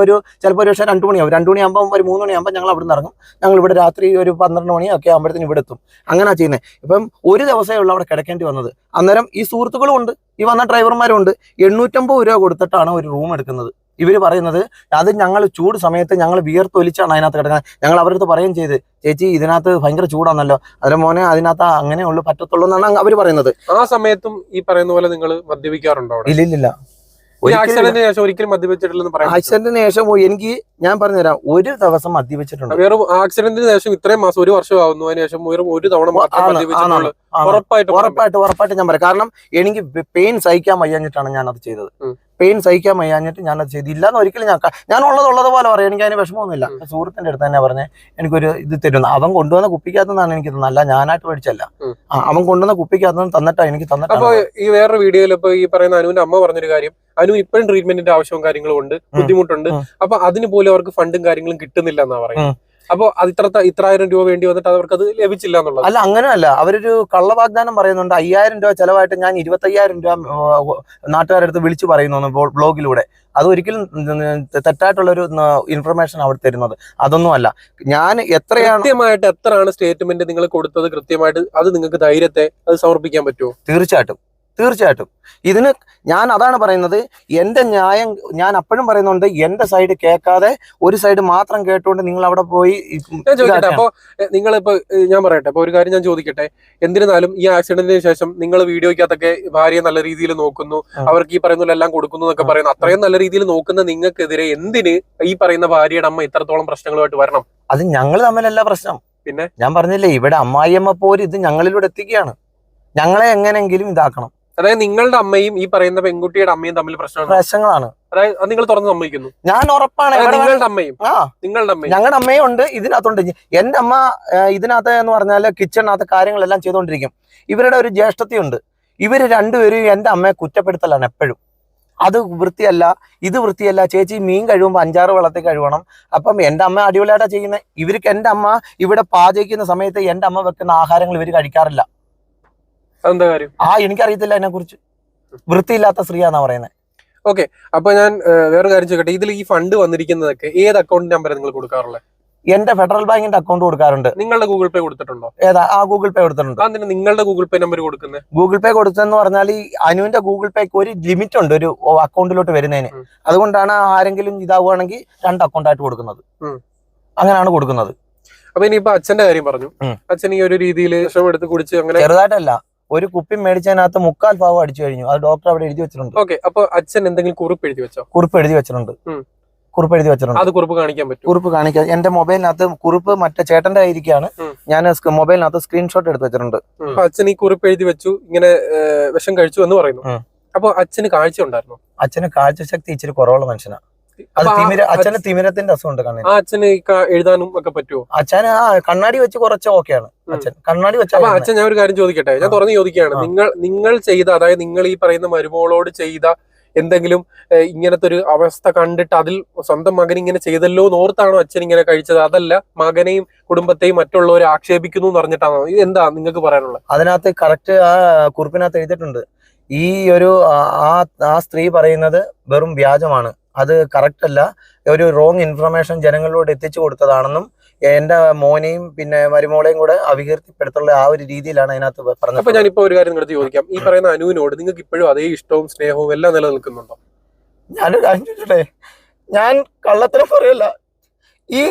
Speaker 2: ഒരു ചിലപ്പോൾ ഒരു പക്ഷേ രണ്ട് മണിയാവും രണ്ട് മണിയാകുമ്പോൾ ഒരു മൂന്ന് മണിയാകുമ്പോൾ ഞങ്ങൾ അവിടെ നിന്ന് ഇറങ്ങും. ഞങ്ങൾ ഇവിടെ രാത്രി ഒരു പന്ത്രണ്ട് മണിയൊക്കെ ആകുമ്പോഴത്തേന് ഇവിടെ എത്തും. അങ്ങനെ ചെയ്യുന്നത് ഇപ്പം ഒരു ദിവസമേ ഉള്ളൂ അവിടെ കിടക്കേണ്ടി വന്നത്. അന്നേരം ഈ സുഹൃത്തുക്കളും ഉണ്ട് ഈ വന്ന ഡ്രൈവർമാരും ഉണ്ട്. എണ്ണൂറ്റമ്പത് രൂപ കൊടുത്തിട്ടാണ് ഒരു റൂം എടുക്കുന്നത്. ഇവർ പറയുന്നത് അത് ഞങ്ങൾ ചൂട് സമയത്ത് ഞങ്ങൾ വിയർത്തൊലിച്ചാണ് അതിനകത്ത് കിടക്കുന്നത്. ഞങ്ങൾ അവരടുത്ത് പറയുകയും ചെയ്ത് ചേച്ചി ഇതിനകത്ത് ഭയങ്കര ചൂടാണല്ലോ. അതിന് മോനെ അതിനകത്ത് അങ്ങനെ ഉള്ളൂ പറ്റത്തുള്ളൂ എന്നാണ് അവർ പറയുന്നത്.
Speaker 1: ആ സമയത്തും ഈ പറയുന്ന പോലെ നിങ്ങൾ മദ്യപിക്കാറുണ്ടോ ഇല്ല
Speaker 2: ഇല്ലില്ല
Speaker 1: ആക്സിഡന്റിന് ശേഷം ഒരിക്കലും മദ്യപിച്ചിട്ടില്ലെന്ന് പറയാം
Speaker 2: ആക്സിഡന്റിന് ശേഷം എനിക്ക് ഞാൻ പറഞ്ഞുതരാം. ഒരു ദിവസം മദ്യപിച്ചിട്ടുണ്ട്.
Speaker 1: വേറെ ആക്സിഡന്റിന് ശേഷം ഇത്രയും മാസം ഒരു വർഷം ആവുന്നു അതിന് ശേഷം വെറും ഒരു തവണ മാത്രം ഉറപ്പായിട്ടും
Speaker 2: ഉറപ്പായിട്ട് ഉറപ്പായിട്ട് ഞാൻ പറയാം. കാരണം എനിക്ക് പെയിൻ സഹിക്കാൻ വയ്യാഞ്ഞിട്ടാണ് ഞാൻ അത് ചെയ്തത് പെയിൻ സഹിക്കാൻ വയ്യാഞ്ഞിട്ട് ഞാൻ അത് ചെയ്തില്ല എന്ന് ഒരിക്കലും ഞാൻ ഞാൻ ഉള്ളത് ഉള്ളത് പോലെ പറയാം. എനിക്ക് അതിന് വിഷമമൊന്നുമില്ല. സുഹൃത്തിന്റെ അടുത്ത് തന്നെ പറഞ്ഞ് എനിക്കൊരു ഇത് തരുന്നു. അവൻ കൊണ്ടുവന്ന കുപ്പിക്കകത്തുനിന്നാണ് എനിക്ക് തന്നത്. അല്ല ഞാനായിട്ട് മേടിച്ചല്ല. അവൻ കൊണ്ടുവന്ന കുപ്പിക്കകത്തുനിന്ന് തന്നിട്ടാ എനിക്ക്
Speaker 1: അപ്പൊ
Speaker 2: തന്നിട്ടാണ്
Speaker 1: ഈ വേറൊരു വീഡിയോയിൽ ഇപ്പൊ ഈ പറയുന്ന അനുവിന്റെ അമ്മ പറഞ്ഞൊരു കാര്യം. അനു ഇപ്പോഴും ട്രീറ്റ്മെന്റിന്റെ ആവശ്യവും കാര്യങ്ങളും ഉണ്ട്. ബുദ്ധിമുട്ടുണ്ട്. അപ്പൊ അതിന് പോലും അവർക്ക് ഫണ്ടും കാര്യങ്ങളും കിട്ടുന്നില്ല എന്നാ പറയുന്നത്. അപ്പൊ അത് ഇത്ര ഇത്രായിരം രൂപ വേണ്ടി വന്നിട്ട് അവർക്ക് അത് ലഭിച്ചില്ല എന്നുള്ളത്.
Speaker 2: അല്ല അങ്ങനെയല്ല. അവരൊരു കള്ളവാഗ്ദാനം പറയുന്നുണ്ട്. അയ്യായിരം രൂപ ചെലവായിട്ട് ഞാൻ ഇരുപത്തയ്യായിരം രൂപ നാട്ടുകാരുടെ അടുത്ത് വിളിച്ചു പറയുന്നു ബ്ലോഗിലൂടെ. അത് ഒരിക്കലും തെറ്റായിട്ടുള്ള ഒരു ഇൻഫർമേഷൻ അവർ തരുന്നത്. അതൊന്നുമല്ല ഞാൻ എത്രയാണ്
Speaker 1: കൃത്യമായിട്ട് എത്രയാണ് സ്റ്റേറ്റ്മെന്റ് നിങ്ങൾ കൊടുത്തത്? കൃത്യമായിട്ട് അത് നിങ്ങൾക്ക് ധൈര്യത്തെ അത് സമർപ്പിക്കാൻ പറ്റുമോ?
Speaker 2: തീർച്ചയായിട്ടും. തീർച്ചയായിട്ടും ഇതിന് ഞാൻ അതാണ് പറയുന്നത് എന്റെ ന്യായം ഞാൻ അപ്പോഴും പറയുന്നുണ്ട് എന്റെ സൈഡ് കേൾക്കാതെ ഒരു സൈഡ് മാത്രം കേട്ടുകൊണ്ട് നിങ്ങൾ അവിടെ പോയി
Speaker 1: ചോദിക്കട്ടെ
Speaker 2: ഇതാക്കാൻ.
Speaker 1: അപ്പൊ നിങ്ങളിപ്പോ ഞാൻ പറയട്ടെ അപ്പൊ ഒരു കാര്യം ഞാൻ ചോദിക്കട്ടെ എന്നിരുന്നാലും ഈ ആക്സിഡന്റിന് ശേഷം നിങ്ങൾ വീഡിയോയ്ക്കകത്തൊക്കെ ഭാര്യയെ നല്ല രീതിയിൽ നോക്കുന്നു അവർക്ക് ഈ പറയുന്ന എല്ലാം കൊടുക്കുന്നു എന്നൊക്കെ. പറയുന്നു അത്രയും നല്ല രീതിയിൽ നോക്കുന്ന നിങ്ങൾക്കെതിരെ എന്തിന് ഈ പറയുന്ന ഭാര്യയുടെ അമ്മ ഇത്രത്തോളം പ്രശ്നങ്ങളുമായിട്ട് വരണം
Speaker 2: അത് ഞങ്ങൾ തമ്മിലല്ല പ്രശ്നം
Speaker 1: പിന്നെ?
Speaker 2: ഞാൻ പറഞ്ഞില്ലേ ഇവിടെ അമ്മായിയമ്മ പോര് ഇത് ഞങ്ങളിലൂടെ എത്തിക്കുകയാണ് ഞങ്ങളെ എങ്ങനെങ്കിലും ഇതാക്കണം
Speaker 1: അതായത് നിങ്ങളുടെ അമ്മയും ഈ പറയുന്ന പെൺകുട്ടിയുടെ അമ്മയും തമ്മിൽ പ്രശ്നമാണ്
Speaker 2: പ്രശ്നങ്ങളാണ്.
Speaker 1: അതായത് നിങ്ങൾ തുറന്ന് സമ്മതിക്കുന്നു.
Speaker 2: ഞാൻ ഉറപ്പാണ്.
Speaker 1: നിങ്ങളുടെ അമ്മയും നിങ്ങളുടെ അമ്മയും.
Speaker 2: ഞങ്ങളുടെ അമ്മയും ഉണ്ട്. ഇതിനകത്തുണ്ട്. എന്റെ അമ്മ ഇതിനകത്ത് എന്ന് പറഞ്ഞാൽ കിച്ചണിനകത്ത് കാര്യങ്ങളെല്ലാം ചെയ്തുകൊണ്ടിരിക്കും. ഇവരുടെ ഒരു ജ്യേഷ്ഠതയുണ്ട് ഇവർ രണ്ടുപേരും എന്റെ അമ്മയെ കുറ്റപ്പെടുത്തലാണ് എപ്പോഴും. അത് വൃത്തിയല്ല ഇത് വൃത്തിയല്ല. ചേച്ചി മീൻ കഴിവുമ്പോൾ അഞ്ചാറ് വെള്ളത്തിൽ കഴുകണം. അപ്പം എന്റെ അമ്മ അടിപൊളിയായിട്ടാ ചെയ്യുന്നത് ഇവർക്ക് എന്റെ അമ്മ ഇവിടെ പാചകിക്കുന്ന സമയത്ത് എന്റെ അമ്മ വെക്കുന്ന ആഹാരങ്ങൾ ഇവർ കഴിക്കാറില്ല.
Speaker 1: അതെന്താ കാര്യം?
Speaker 2: ആ എനിക്കറിയത്തില്ല അതിനെ കുറിച്ച് വൃത്തിയില്ലാത്ത സ്ത്രീയാന്നാ പറയുന്നത് ഓക്കെ
Speaker 1: അപ്പൊ ഞാൻ വേറെ വേറൊരു കാര്യം ചോദിക്കട്ടെ. ഇതിൽ ഈ ഫണ്ട് വന്നിരിക്കുന്നതൊക്കെ ഏത് അക്കൗണ്ട് നമ്പർ നിങ്ങൾ കൊടുക്കാറുള്ളത്
Speaker 2: എന്റെ ഫെഡറൽ ബാങ്കിന്റെ അക്കൗണ്ട് കൊടുക്കാറുണ്ട്.
Speaker 1: നിങ്ങളുടെ ഗൂഗിൾ പേ കൊടുത്തിട്ടുണ്ടോ?
Speaker 2: ഏതാ? ആ ഗൂഗിൾ പേ കൊടുത്തിട്ടുണ്ട്.
Speaker 1: അതിന് നിങ്ങളുടെ ഗൂഗിൾ പേ നമ്പർ കൊടുക്കുന്നത്
Speaker 2: ഗൂഗിൾ പേ കൊടുത്തെന്ന് പറഞ്ഞാൽ ഈ അനുവിന്റെ ഗൂഗിൾ പേക്ക് ഒരു ലിമിറ്റ് ഉണ്ട് ഒരു അക്കൗണ്ടിലോട്ട് വരുന്നതിന്. അതുകൊണ്ടാണ് ആരെങ്കിലും ഇതാവുകയാണെങ്കിൽ രണ്ട് അക്കൗണ്ടായിട്ട് കൊടുക്കുന്നത്. അങ്ങനെയാണ് കൊടുക്കുന്നത്.
Speaker 1: അപ്പൊ ഇനിയിപ്പോ അച്ഛന്റെ കാര്യം പറഞ്ഞു. അച്ഛൻ ഈ ഒരു രീതിയിൽ വിഷം എടുത്ത് കുടിച്ച് അങ്ങനെ
Speaker 2: ചെറുതായിട്ടല്ല. ഒരു കുപ്പി മേടിച്ചതിനകത്ത് മുക്കാൽ ഭാവം അടിച്ചു കഴിഞ്ഞു. അത് ഡോക്ടർ അവിടെ എഴുതി വെച്ചിട്ടുണ്ട്.
Speaker 1: ഓക്കെ അപ്പൊ അച്ഛൻ എന്തെങ്കിലും കുറിപ്പ് എഴുതി വെച്ചോ?
Speaker 2: കുറിപ്പ് എഴുതി വെച്ചിട്ടുണ്ട്. കുറിപ്പ് എഴുതി വെച്ചിട്ടുണ്ട്.
Speaker 1: അത് കുറിപ്പ് കാണിക്കാൻ പറ്റും
Speaker 2: കുറിപ്പ് കാണിക്കാൻ. എന്റെ മൊബൈലിനകത്ത് കുറിപ്പ് മറ്റേ ചേട്ടന്റെ ആയിരിക്കാണ് ഞാൻ മൊബൈലിനകത്ത് സ്ക്രീൻഷോട്ട് എടുത്ത് വെച്ചിട്ടുണ്ട്.
Speaker 1: അച്ഛൻ ഈ കുറിപ്പ് എഴുതി വെച്ചു. ഇങ്ങനെ വിഷം കഴിച്ചു എന്ന് പറയുന്നു. അപ്പൊ അച്ഛന് കാഴ്ച ഉണ്ടായിരുന്നു?
Speaker 2: അച്ഛന് കാഴ്ച ശക്തി ഇച്ചിരി കുറവുള്ള മനുഷ്യനാ. അത് തിമിര അച്ഛന് തിമിരത്തിന്റെ അസുഖമുണ്ട് കണ്ണിന്.
Speaker 1: അച്ഛൻ അച്ഛന് എഴുതാനും ഒക്കെ പറ്റുമോ
Speaker 2: അച്ഛന് ആ കണ്ണാടി വെച്ച് കുറച്ച് ഓക്കെയാണ്
Speaker 1: ആണ്
Speaker 2: അച്ഛൻ. കണ്ണാടി വെച്ച
Speaker 1: അച്ഛൻ ഞാൻ ഒരു കാര്യം ചോദിക്കട്ടെ? ഞാൻ. തുറന്ന് ചോദിക്കുകയാണ്. നിങ്ങൾ നിങ്ങൾ ചെയ്ത അതായത് നിങ്ങൾ ഈ പറയുന്ന മരുമോളോട് ചെയ്ത എന്തെങ്കിലും ഇങ്ങനത്തെ ഒരു അവസ്ഥ കണ്ടിട്ട് അതിൽ സ്വന്തം മകൻ ഇങ്ങനെ ചെയ്തല്ലോ എന്ന് ഓർത്താണോ അച്ഛൻ ഇങ്ങനെ കഴിച്ചത്? അതല്ല മകനെയും കുടുംബത്തെയും മറ്റുള്ളവരെ ആക്ഷേപിക്കുന്നു എന്ന് പറഞ്ഞിട്ടാണോ? ഇത് എന്താ നിങ്ങൾക്ക് പറയാനുള്ളത്?
Speaker 2: അതിനകത്ത് കറക്റ്റ് ആ കുറിപ്പിനകത്ത് എഴുതിയിട്ടുണ്ട്. ഈ ഒരു ആ ആ സ്ത്രീ പറയുന്നത് വെറും വ്യാജമാണ്. അത് കറക്റ്റ് അല്ല. ഒരു റോങ് ഇൻഫർമേഷൻ ജനങ്ങളിലോട് എത്തിച്ചു കൊടുത്തതാണെന്നും എന്റെ മോനെയും പിന്നെ മരുമോളെയും കൂടെ അവികീർത്തിപ്പെടുത്തുള്ള ആ ഒരു രീതിയിലാണ് അതിനകത്ത് പറഞ്ഞത്.
Speaker 1: അപ്പൊ ഞാനിപ്പോ ഒരു കാര്യം നിങ്ങളുടെ ചോദിക്കാം. ഈ പറയുന്ന അനുവിനോട് നിങ്ങൾക്ക് ഇപ്പോഴും അതേ ഇഷ്ടവും സ്നേഹവും എല്ലാം നിലനിൽക്കുന്നുണ്ടോ?
Speaker 2: ഞാനൊരു കാര്യം ചോദിച്ചോട്ടെ? ഞാൻ കള്ളത്തരം പറയല്ല. ഈ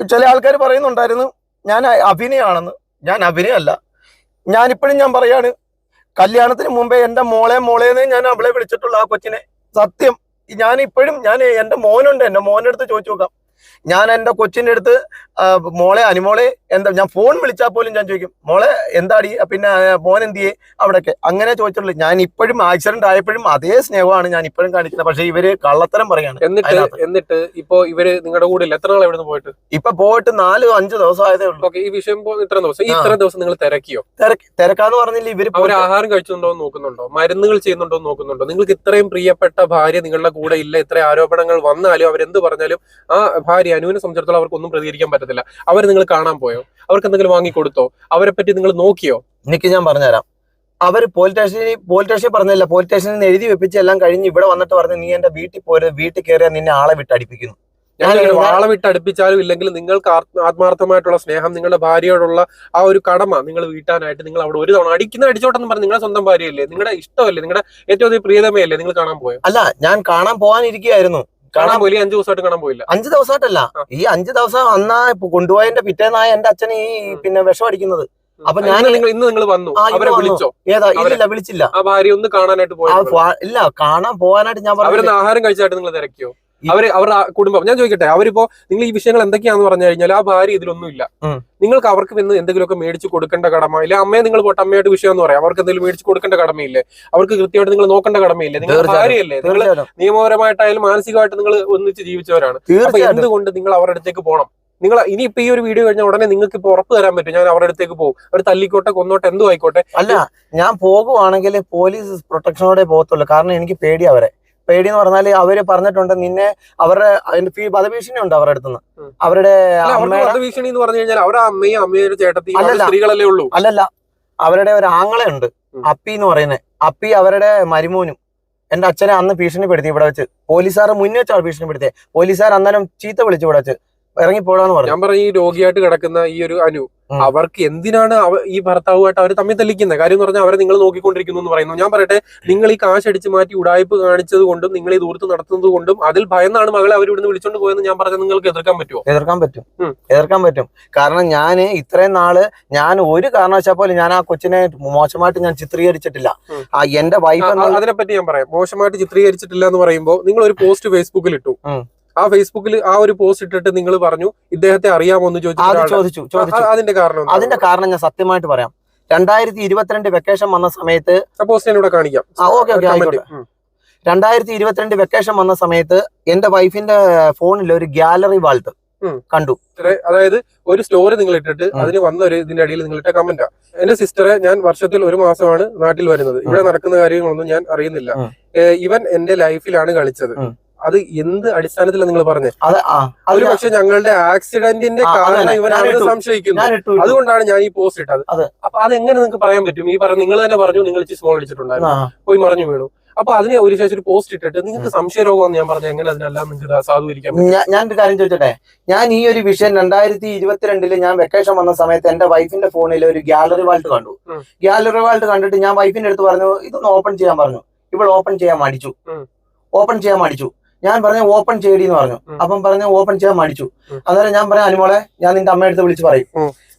Speaker 2: ചില ആൾക്കാർ പറയുന്നുണ്ടായിരുന്നു ഞാൻ അഭിനയമാണെന്ന് ഞാൻ അഭിനയമല്ല ഞാനിപ്പോഴും ഞാൻ പറയാണ് കല്യാണത്തിന് മുമ്പേ എന്റെ മോളെ മോളേന്ന് ഞാൻ അവളെ വിളിച്ചിട്ടുള്ള ആ കൊച്ചിനെ സത്യം ഞാൻ ഇപ്പോഴും ഞാൻ എന്റെ മോനുണ്ട്. എന്റെ അടുത്ത് ചോദിച്ചു നോക്കാം. ഞാൻ എന്റെ കൊച്ചിന്റെ അടുത്ത് മോളെ അനുമോളെ എന്താ ഞാൻ ഫോൺ വിളിച്ചാൽ പോലും ഞാൻ ചോദിക്കും മോളെ എന്താടി? പിന്നെ മോൻ എന്തിയെ അവിടെയൊക്കെ. അങ്ങനെ ചോദിച്ചിട്ടുള്ളൂ. ഞാൻ ഇപ്പോഴും ആക്സിഡന്റ് ആയപ്പോഴും അതേ സ്നേഹമാണ് ഞാൻ ഇപ്പോഴും കാണിക്കുന്നത്. പക്ഷെ ഇവർ കള്ളത്തരം പറയാണ്
Speaker 1: എന്നിട്ട് എന്നിട്ട് ഇപ്പൊ ഇവർ നിങ്ങളുടെ കൂടെ എത്ര നാൾ എവിടെ പോയിട്ട്?
Speaker 2: ഇപ്പൊ പോയിട്ട് നാല് അഞ്ച് ദിവസം ആയതേ ഉള്ളൂ.
Speaker 1: ഈ വിഷയം ഇത്ര ദിവസം ഇത്ര ദിവസം നിങ്ങൾ തിരക്കിയോ?
Speaker 2: തിരക്ക് തിരക്കാന്ന് പറഞ്ഞില്ല ഇവർ
Speaker 1: അവർ ആഹാരം കഴിച്ചുണ്ടോ നോക്കുന്നുണ്ടോ? മരുന്നുകൾ ചെയ്യുന്നുണ്ടോ നോക്കുന്നുണ്ടോ? നിങ്ങൾക്ക് ഇത്രയും പ്രിയപ്പെട്ട ഭാര്യ നിങ്ങളുടെ കൂടെ ഇല്ല. ഇത്ര ആരോപണങ്ങൾ വന്നാലും അവരെന്ത് പറഞ്ഞാലും ആ ഭാര്യ അനുവിനെ സംബന്ധിച്ചിടത്തോളം അവർക്കൊന്നും പ്രതികരിക്കാൻ പറ്റത്തില്ല. അവർ നിങ്ങൾ കാണാൻ പോയോ? അവർക്ക് എന്തെങ്കിലും വാങ്ങിക്കൊടുത്തോ? അവരെ പറ്റി നിങ്ങൾ നോക്കിയോ?
Speaker 2: എനിക്ക് ഞാൻ പറഞ്ഞുതരാം. അവർ പോലീസ് സ്റ്റേഷനിൽ പോലീസ് സ്റ്റേഷനിൽ പറഞ്ഞില്ല പോലീസ് സ്റ്റേഷനിൽ നിന്ന് എഴുതി വെപ്പിച്ച് എല്ലാം കഴിഞ്ഞ് ഇവിടെ വന്നിട്ട് പറഞ്ഞ് നീ എന്റെ വീട്ടിൽ പോരെ വീട്ടിൽ കയറിയാൽ നിന്നെ ആളെ വിട്ട് അടിപ്പിക്കുന്നു
Speaker 1: വാള വിട്ട് അടുപ്പിച്ചാലും ഇല്ലെങ്കിൽ നിങ്ങൾക്ക് ആത്മ- ആത്മാർത്ഥമായിട്ടുള്ള സ്നേഹം നിങ്ങളുടെ ഭാര്യയോടുള്ള ആ ഒരു കടമ നിങ്ങൾ വീട്ടാനായിട്ട് നിങ്ങൾ അവിടെ ഒരു തവണ അടിക്കുന്ന അടിച്ചോട്ടെന്ന് പറഞ്ഞ് നിങ്ങളുടെ സ്വന്തം ഭാര്യയല്ലേ? നിങ്ങളുടെ ഇഷ്ടമല്ലേ? നിങ്ങളുടെ ഏറ്റവും അധികം പ്രിയതമയല്ലേ? നിങ്ങൾ കാണാൻ പോയോ?
Speaker 2: അല്ല ഞാൻ കാണാൻ പോകാനിരിക്കുകയായിരുന്നു
Speaker 1: കാണാൻ
Speaker 2: പോയില്ല
Speaker 1: പോയി അഞ്ചു ദിവസമായിട്ട് കാണാൻ പോയില്ല.
Speaker 2: അഞ്ചു ദിവസമായിട്ടല്ല. ഈ അഞ്ചു ദിവസം അന്നാ കൊണ്ടുപോയതിന്റെ പിറ്റേന്നായ എന്റെ അച്ഛൻ ഈ പിന്നെ വിഷം അടിക്കുന്നത് അപ്പൊ ഞാൻ-
Speaker 1: നിങ്ങൾ ഇന്ന് നിങ്ങൾ വന്നു. അവരെ വിളിച്ചോ.
Speaker 2: ഏതാ? ഇല്ല വിളിച്ചില്ല.
Speaker 1: ആ ഭാര്യ ഒന്ന് കാണാനായിട്ട് പോയി
Speaker 2: ഇല്ല കാണാൻ പോകാനായിട്ട് ഞാൻ പറഞ്ഞു
Speaker 1: ആഹാരം കഴിച്ചായിട്ട് നിങ്ങൾ തിരക്കിയോ? അവർ അവരുടെ കുടുംബം ഞാൻ ചോദിക്കട്ടെ അവരിപ്പോ നിങ്ങൾ ഈ വിഷയങ്ങൾ എന്തൊക്കെയാന്ന് പറഞ്ഞു കഴിഞ്ഞാൽ ആ ഭാര്യ ഇതിലൊന്നും ഇല്ല നിങ്ങൾക്ക് അവർക്ക് ഇന്ന് എന്തെങ്കിലുമൊക്കെ മേടിച്ചു കൊടുക്കേണ്ട കടമ ഇല്ല അമ്മയെ നിങ്ങൾ പോട്ടെ അമ്മയായിട്ട് വിഷയം എന്ന് പറയാം. അവർക്ക് എന്തെങ്കിലും മേടിച്ചു കൊടുക്കേണ്ട കടമയില്ലേ? അവർക്ക് കൃത്യമായിട്ട് നിങ്ങൾ നോക്കേണ്ട കടമയില്ലേ?
Speaker 2: നിങ്ങൾ.
Speaker 1: ഭാര്യയല്ലേ? നിങ്ങൾ നിയമപരമായിട്ടായാലും മാനസികമായിട്ട് നിങ്ങൾ ഒന്നിച്ച് ജീവിച്ചവരാണ്. അപ്പൊ എന്തുകൊണ്ട് നിങ്ങൾ അവരുടെ അടുത്തേക്ക് പോകണം നിങ്ങൾ ഇനിയിപ്പോ ഈ ഒരു വീഡിയോ കഴിഞ്ഞാൽ ഉടനെ നിങ്ങൾക്ക് ഇപ്പൊ ഉറപ്പ് തരാൻ പറ്റും ഞാൻ അവരുടെ അടുത്തേക്ക് പോകും. അവർ തല്ലിക്കോട്ടെ കൊന്നോട്ടെ എന്തോ ആയിക്കോട്ടെ.
Speaker 2: അല്ല ഞാൻ പോകുവാണെങ്കിൽ പോലീസ് പ്രൊട്ടക്ഷനോടെ പോകത്തുള്ളൂ. കാരണം എനിക്ക് പേടി അവരെ. പേടി എന്ന് പറഞ്ഞാൽ അവർ പറഞ്ഞിട്ടുണ്ട് നിന്നെ അവരുടെ അതിന്റെ വധഭീഷണി ഉണ്ട് അവരുടെ അടുത്തുനിന്ന്. അവരുടെ
Speaker 1: അല്ല, അവർക്ക്
Speaker 2: അമ്മയുടെ
Speaker 1: വധഭീഷണി എന്ന് പറഞ്ഞു കഴിഞ്ഞാൽ അവരുടെ അമ്മയും അമ്മയും ചേട്ടത്തി അവരുടെ
Speaker 2: അല്ലല്ല.
Speaker 1: സ്ത്രീകളല്ലേ ഉള്ളൂ.
Speaker 2: അല്ലല്ല. അവരുടെ ഒരു ആങ്ങളയുണ്ട്
Speaker 1: ഉണ്ട്.
Speaker 2: അപ്പി എന്ന് പറയുന്നത് അപ്പി അവരുടെ മരുമോനും. എന്റെ അച്ഛനെ അന്ന് ഭീഷണിപ്പെടുത്തി ഇവിടെ വെച്ച്. പോലീസാർ മുന്നേ വെച്ചാണ് ഭീഷണിപ്പെടുത്തിയത് പോലീസുകാർ അന്നേരം ചീത്ത വിളിച്ചു ഇവിടെ വെച്ച്. ഇറങ്ങിപ്പോടാന്ന് പറഞ്ഞു.
Speaker 1: ഞാൻ പറഞ്ഞ ഈ രോഗിയായിട്ട് കിടക്കുന്ന ഈ ഒരു അനു അവർക്ക് എന്തിനാണ് ഈ ഭർത്താവുമായിട്ട് അവർ തമ്മിൽ തെളിക്കുന്നത് കാര്യം എന്ന് പറഞ്ഞാൽ അവരെ നിങ്ങൾ നോക്കിക്കൊണ്ടിരിക്കുന്നു എന്ന് പറയുന്നു. ഞാൻ പറയട്ടെ നിങ്ങൾ ഈ കാശ് അടിച്ച് മാറ്റി ഉടായ്പ കാണിച്ചത് കൊണ്ടും നിങ്ങൾ ഈ ദൂരത്ത് നടത്തുന്നത് കൊണ്ടും അതിൽ ഭയന്നാണ് മകളെ അവർ ഇവിടുന്ന് വിളിച്ചോണ്ട് പോയെന്ന് ഞാൻ പറഞ്ഞത് നിങ്ങൾക്ക് എതിർക്കാൻ പറ്റുമോ
Speaker 2: എതിർക്കാൻ പറ്റും. എതിർക്കാൻ പറ്റും. കാരണം ഞാൻ ഇത്രയും നാൾ ഞാൻ ഒരു കാരണവശാൽ പോലും ഞാൻ ആ കൊച്ചിനെ മോശമായിട്ട് ഞാൻ ചിത്രീകരിച്ചിട്ടില്ല. ആ എന്റെ വൈഫ്
Speaker 1: അതിനെപ്പറ്റി ഞാൻ പറയാം. മോശമായിട്ട് ചിത്രീകരിച്ചിട്ടില്ല എന്ന് പറയുമ്പോൾ നിങ്ങൾ ഒരു പോസ്റ്റ് ഫേസ്ബുക്കിൽ ഇട്ടു. ആ ഫേസ്ബുക്കിൽ ആ ഒരു പോസ്റ്റ് ഇട്ടിട്ട് നിങ്ങൾ പറഞ്ഞു ഇദ്ദേഹത്തെ അറിയാമോ എന്ന് ചോദിച്ചു
Speaker 2: ചോദിച്ചു.
Speaker 1: അതിന്റെ കാരണം
Speaker 2: അതിന്റെ കാരണം ഞാൻ സത്യമായിട്ട് പറയാം. രണ്ടായിരത്തി ഇരുപത്തിരണ്ട് വെക്കേഷൻ വന്ന സമയത്ത്
Speaker 1: പോസ്റ്റ് കാണിക്കാം.
Speaker 2: ആ, ഓക്കേ, ഓക്കേ. ആയിക്കോട്ടെ. രണ്ടായിരത്തി ഇരുപത്തിരണ്ട് വെക്കേഷൻ വന്ന സമയത്ത് എന്റെ വൈഫിന്റെ ഫോണിൽ ഒരു ഗാലറി വാൾട്ട് കണ്ടു.
Speaker 1: അതായത് ഒരു സ്റ്റോറി നിങ്ങൾ ഇട്ടിട്ട്. അതിന് വന്ന ഒരു ഇതിന്റെ അടിയിൽ നിങ്ങൾ ഇട്ട കമന്റാ എന്റെ സിസ്റ്ററെ ഞാൻ വർഷത്തിൽ ഒരു മാസമാണ് നാട്ടിൽ വരുന്നത്. ഇവിടെ നടക്കുന്ന കാര്യങ്ങളൊന്നും ഞാൻ അറിയുന്നില്ല. ഇവൻ എന്റെ ലൈഫിലാണ് കളിച്ചത്. അത് എന്ത് അടിസ്ഥാനത്തിലാണ് നിങ്ങൾ പറഞ്ഞത് ഒരു പക്ഷെ ഞങ്ങളുടെ ആക്സിഡന്റിന്റെ കാരണം
Speaker 2: ഇവരാണ്
Speaker 1: സംശയിക്കുന്നത്. അതുകൊണ്ടാണ് ഞാൻ ഈ പോസ്റ്റ് ഇട്ടത്.
Speaker 2: അതെ.
Speaker 1: അപ്പൊ അതെങ്ങനെ നിങ്ങൾക്ക് പറയാൻ പറ്റും? ഈ പറഞ്ഞു നിങ്ങൾ തന്നെ പറഞ്ഞു നിങ്ങൾ ഇച്ചിരി സ്മോൾ അടിച്ചിട്ടുണ്ടായിരുന്നു. പോയി മറിഞ്ഞു വീണു. അപ്പൊ അതിനെ ഒരു ശേഷം ഒരു പോസ്റ്റ് ഇട്ടിട്ട് നിങ്ങൾക്ക് സംശയരോഗമെന്ന് ഞാൻ പറഞ്ഞു എങ്ങനെ അതിനെല്ലാം നിങ്ങൾക്ക് സാധൂകരിക്കാം ഞാൻ
Speaker 2: ഒരു ഞാനൊരു കാര്യം ചോദിച്ചോട്ടെ? ഞാൻ ഈ ഒരു വിഷയം രണ്ടായിരത്തി ഇരുപത്തിരണ്ടിൽ ഞാൻ വെക്കേഷൻ വന്ന സമയത്ത് എന്റെ വൈഫിന്റെ ഫോണിൽ ഒരു ഗാലറി വാൾട്ട് കണ്ടു.
Speaker 1: ഗാലറി
Speaker 2: ഗ്യാലറി വാൾട്ട് കണ്ടിട്ട് ഞാൻ വൈഫിന്റെ അടുത്ത് പറഞ്ഞു ഇതൊന്ന് ഓപ്പൺ ചെയ്യാൻ പറഞ്ഞു. ഇവൾ ഓപ്പൺ ചെയ്യാൻ മടിച്ചു. ഓപ്പൺ ചെയ്യാൻ മടിച്ചു. ഞാൻ പറഞ്ഞ ഓപ്പൺ ചെയ്യടി എന്ന് പറഞ്ഞു. അപ്പം പറഞ്ഞ ഓപ്പൺ ചെയ്യാൻ മടിച്ചു. അന്നേരം ഞാൻ പറയാം അനുമോളെ ഞാൻ നിന്റെ അമ്മയെടുത്ത് വിളിച്ച് പറയും.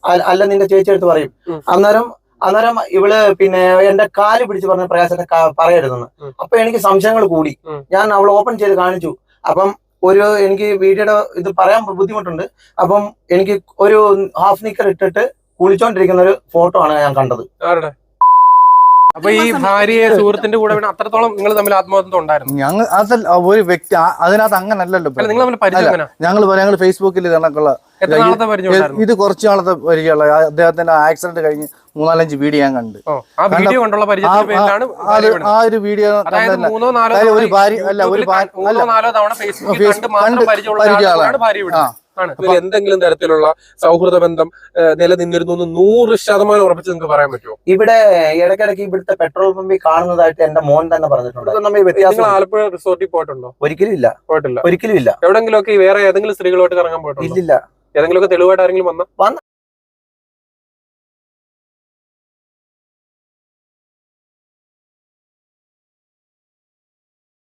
Speaker 2: അല്ല- നിന്റെ ചേച്ചി എടുത്ത് പറയും. അന്നേരം അന്നേരം ഇവൾ പിന്നെ എന്റെ കാൽ പിടിച്ച് പറഞ്ഞ പ്രയാസത്തെ പറയരുതെന്ന്. അപ്പൊ എനിക്ക് സംശയങ്ങൾ കൂടി. ഞാൻ അവൾ ഓപ്പൺ ചെയ്ത് കാണിച്ചു. അപ്പം ഒരു എനിക്ക് വീഡിയോയുടെ ഇത് പറയാൻ ബുദ്ധിമുട്ടുണ്ട്. അപ്പം എനിക്ക് ഒരു ഹാഫ് നിക്കർ ഇട്ടിട്ട് കുളിച്ചോണ്ടിരിക്കുന്ന ഒരു ഫോട്ടോ ആണ് ഞാൻ കണ്ടത്.
Speaker 1: അപ്പൊ ഈ ഭാര്യയെ സുഹൃത്തിന്റെ കൂടെ വേണം അത്രത്തോളം നിങ്ങൾ തമ്മിൽ ആത്മബന്ധം ഉണ്ടായിരുന്നു?
Speaker 3: ഞങ്ങൾ അതല്ല ഒരു വ്യക്തി ആ- അതിനകത്ത് അങ്ങനല്ലല്ലോ
Speaker 1: അല്ല നിങ്ങൾ തമ്മിൽ പരിചയം എങ്ങനെ?
Speaker 3: ഞങ്ങൾ ഞങ്ങൾ ഫേസ്ബുക്കിൽ കണക്കുള്ള
Speaker 1: എത്ര നാളത്തെ പരിചയം ഉണ്ടായിരുന്നു?
Speaker 3: ഇത് കുറച്ചു നാളത്തെ പരിചയമുള്ള ആ അദ്ദേഹത്തിന്റെ ആക്സിഡന്റ് കഴിഞ്ഞ് മൂന്നാലഞ്ച് വീഡിയോ ഞാൻ കണ്ട്.
Speaker 1: ഓ ആ വീഡിയോ കൊണ്ടുള്ള
Speaker 3: ആ-
Speaker 1: പരിചയത്തിന്റെ പേരിലാണ്
Speaker 3: ഒരു വീഡിയോ
Speaker 1: അതായത് മൂന്നോ നാലോ
Speaker 3: അതായത് ഒരു ഭാര്യ അല്ല ഒരു ഭാര്യ
Speaker 1: മൂന്നോ
Speaker 3: അല്ല
Speaker 1: നാലോ തവണ ഫേസ്ബുക്കിൽ മാത്രം
Speaker 3: കണ്ട്
Speaker 1: പരിചയമുള്ള
Speaker 3: പരിചയമുള്ള
Speaker 1: ആളാണ് ഭാര്യ
Speaker 3: ആ.
Speaker 1: വിടുന്നത്. ഇതിൽ എന്തെങ്കിലും തരത്തിലുള്ള സൗഹൃദ ബന്ധം നിലനിന്നിരുന്നു എന്ന് നൂറ് ശതമാനം ഉറപ്പിച്ച് നിങ്ങൾക്ക് പറയാൻ പറ്റുമോ?
Speaker 2: ഇവിടെ ഇടയ്ക്കിടയ്ക്ക് ഇവിടുത്തെ പെട്രോൾ പമ്പിൽ കാണുന്നതായിട്ട് എന്റെ മോൻ തന്നെ പറഞ്ഞിട്ടുണ്ട്.
Speaker 1: നിങ്ങൾ ആലപ്പുഴ റിസോർട്ടിൽ പോയിട്ടുണ്ടോ?
Speaker 2: ഒരിക്കലും ഇല്ല.
Speaker 1: പോയിട്ടില്ല
Speaker 2: ഒരിക്കലും ഇല്ല.
Speaker 1: എവിടെങ്കിലും ഒക്കെ വേറെ ഏതെങ്കിലും സ്ത്രീകളോട്ട് കറങ്ങാൻ പോയിട്ടുണ്ടോ?
Speaker 2: ഇല്ലില്ല.
Speaker 1: ഏതെങ്കിലും ഒക്കെ തെളിവായിട്ട് ആരെങ്കിലും വന്ന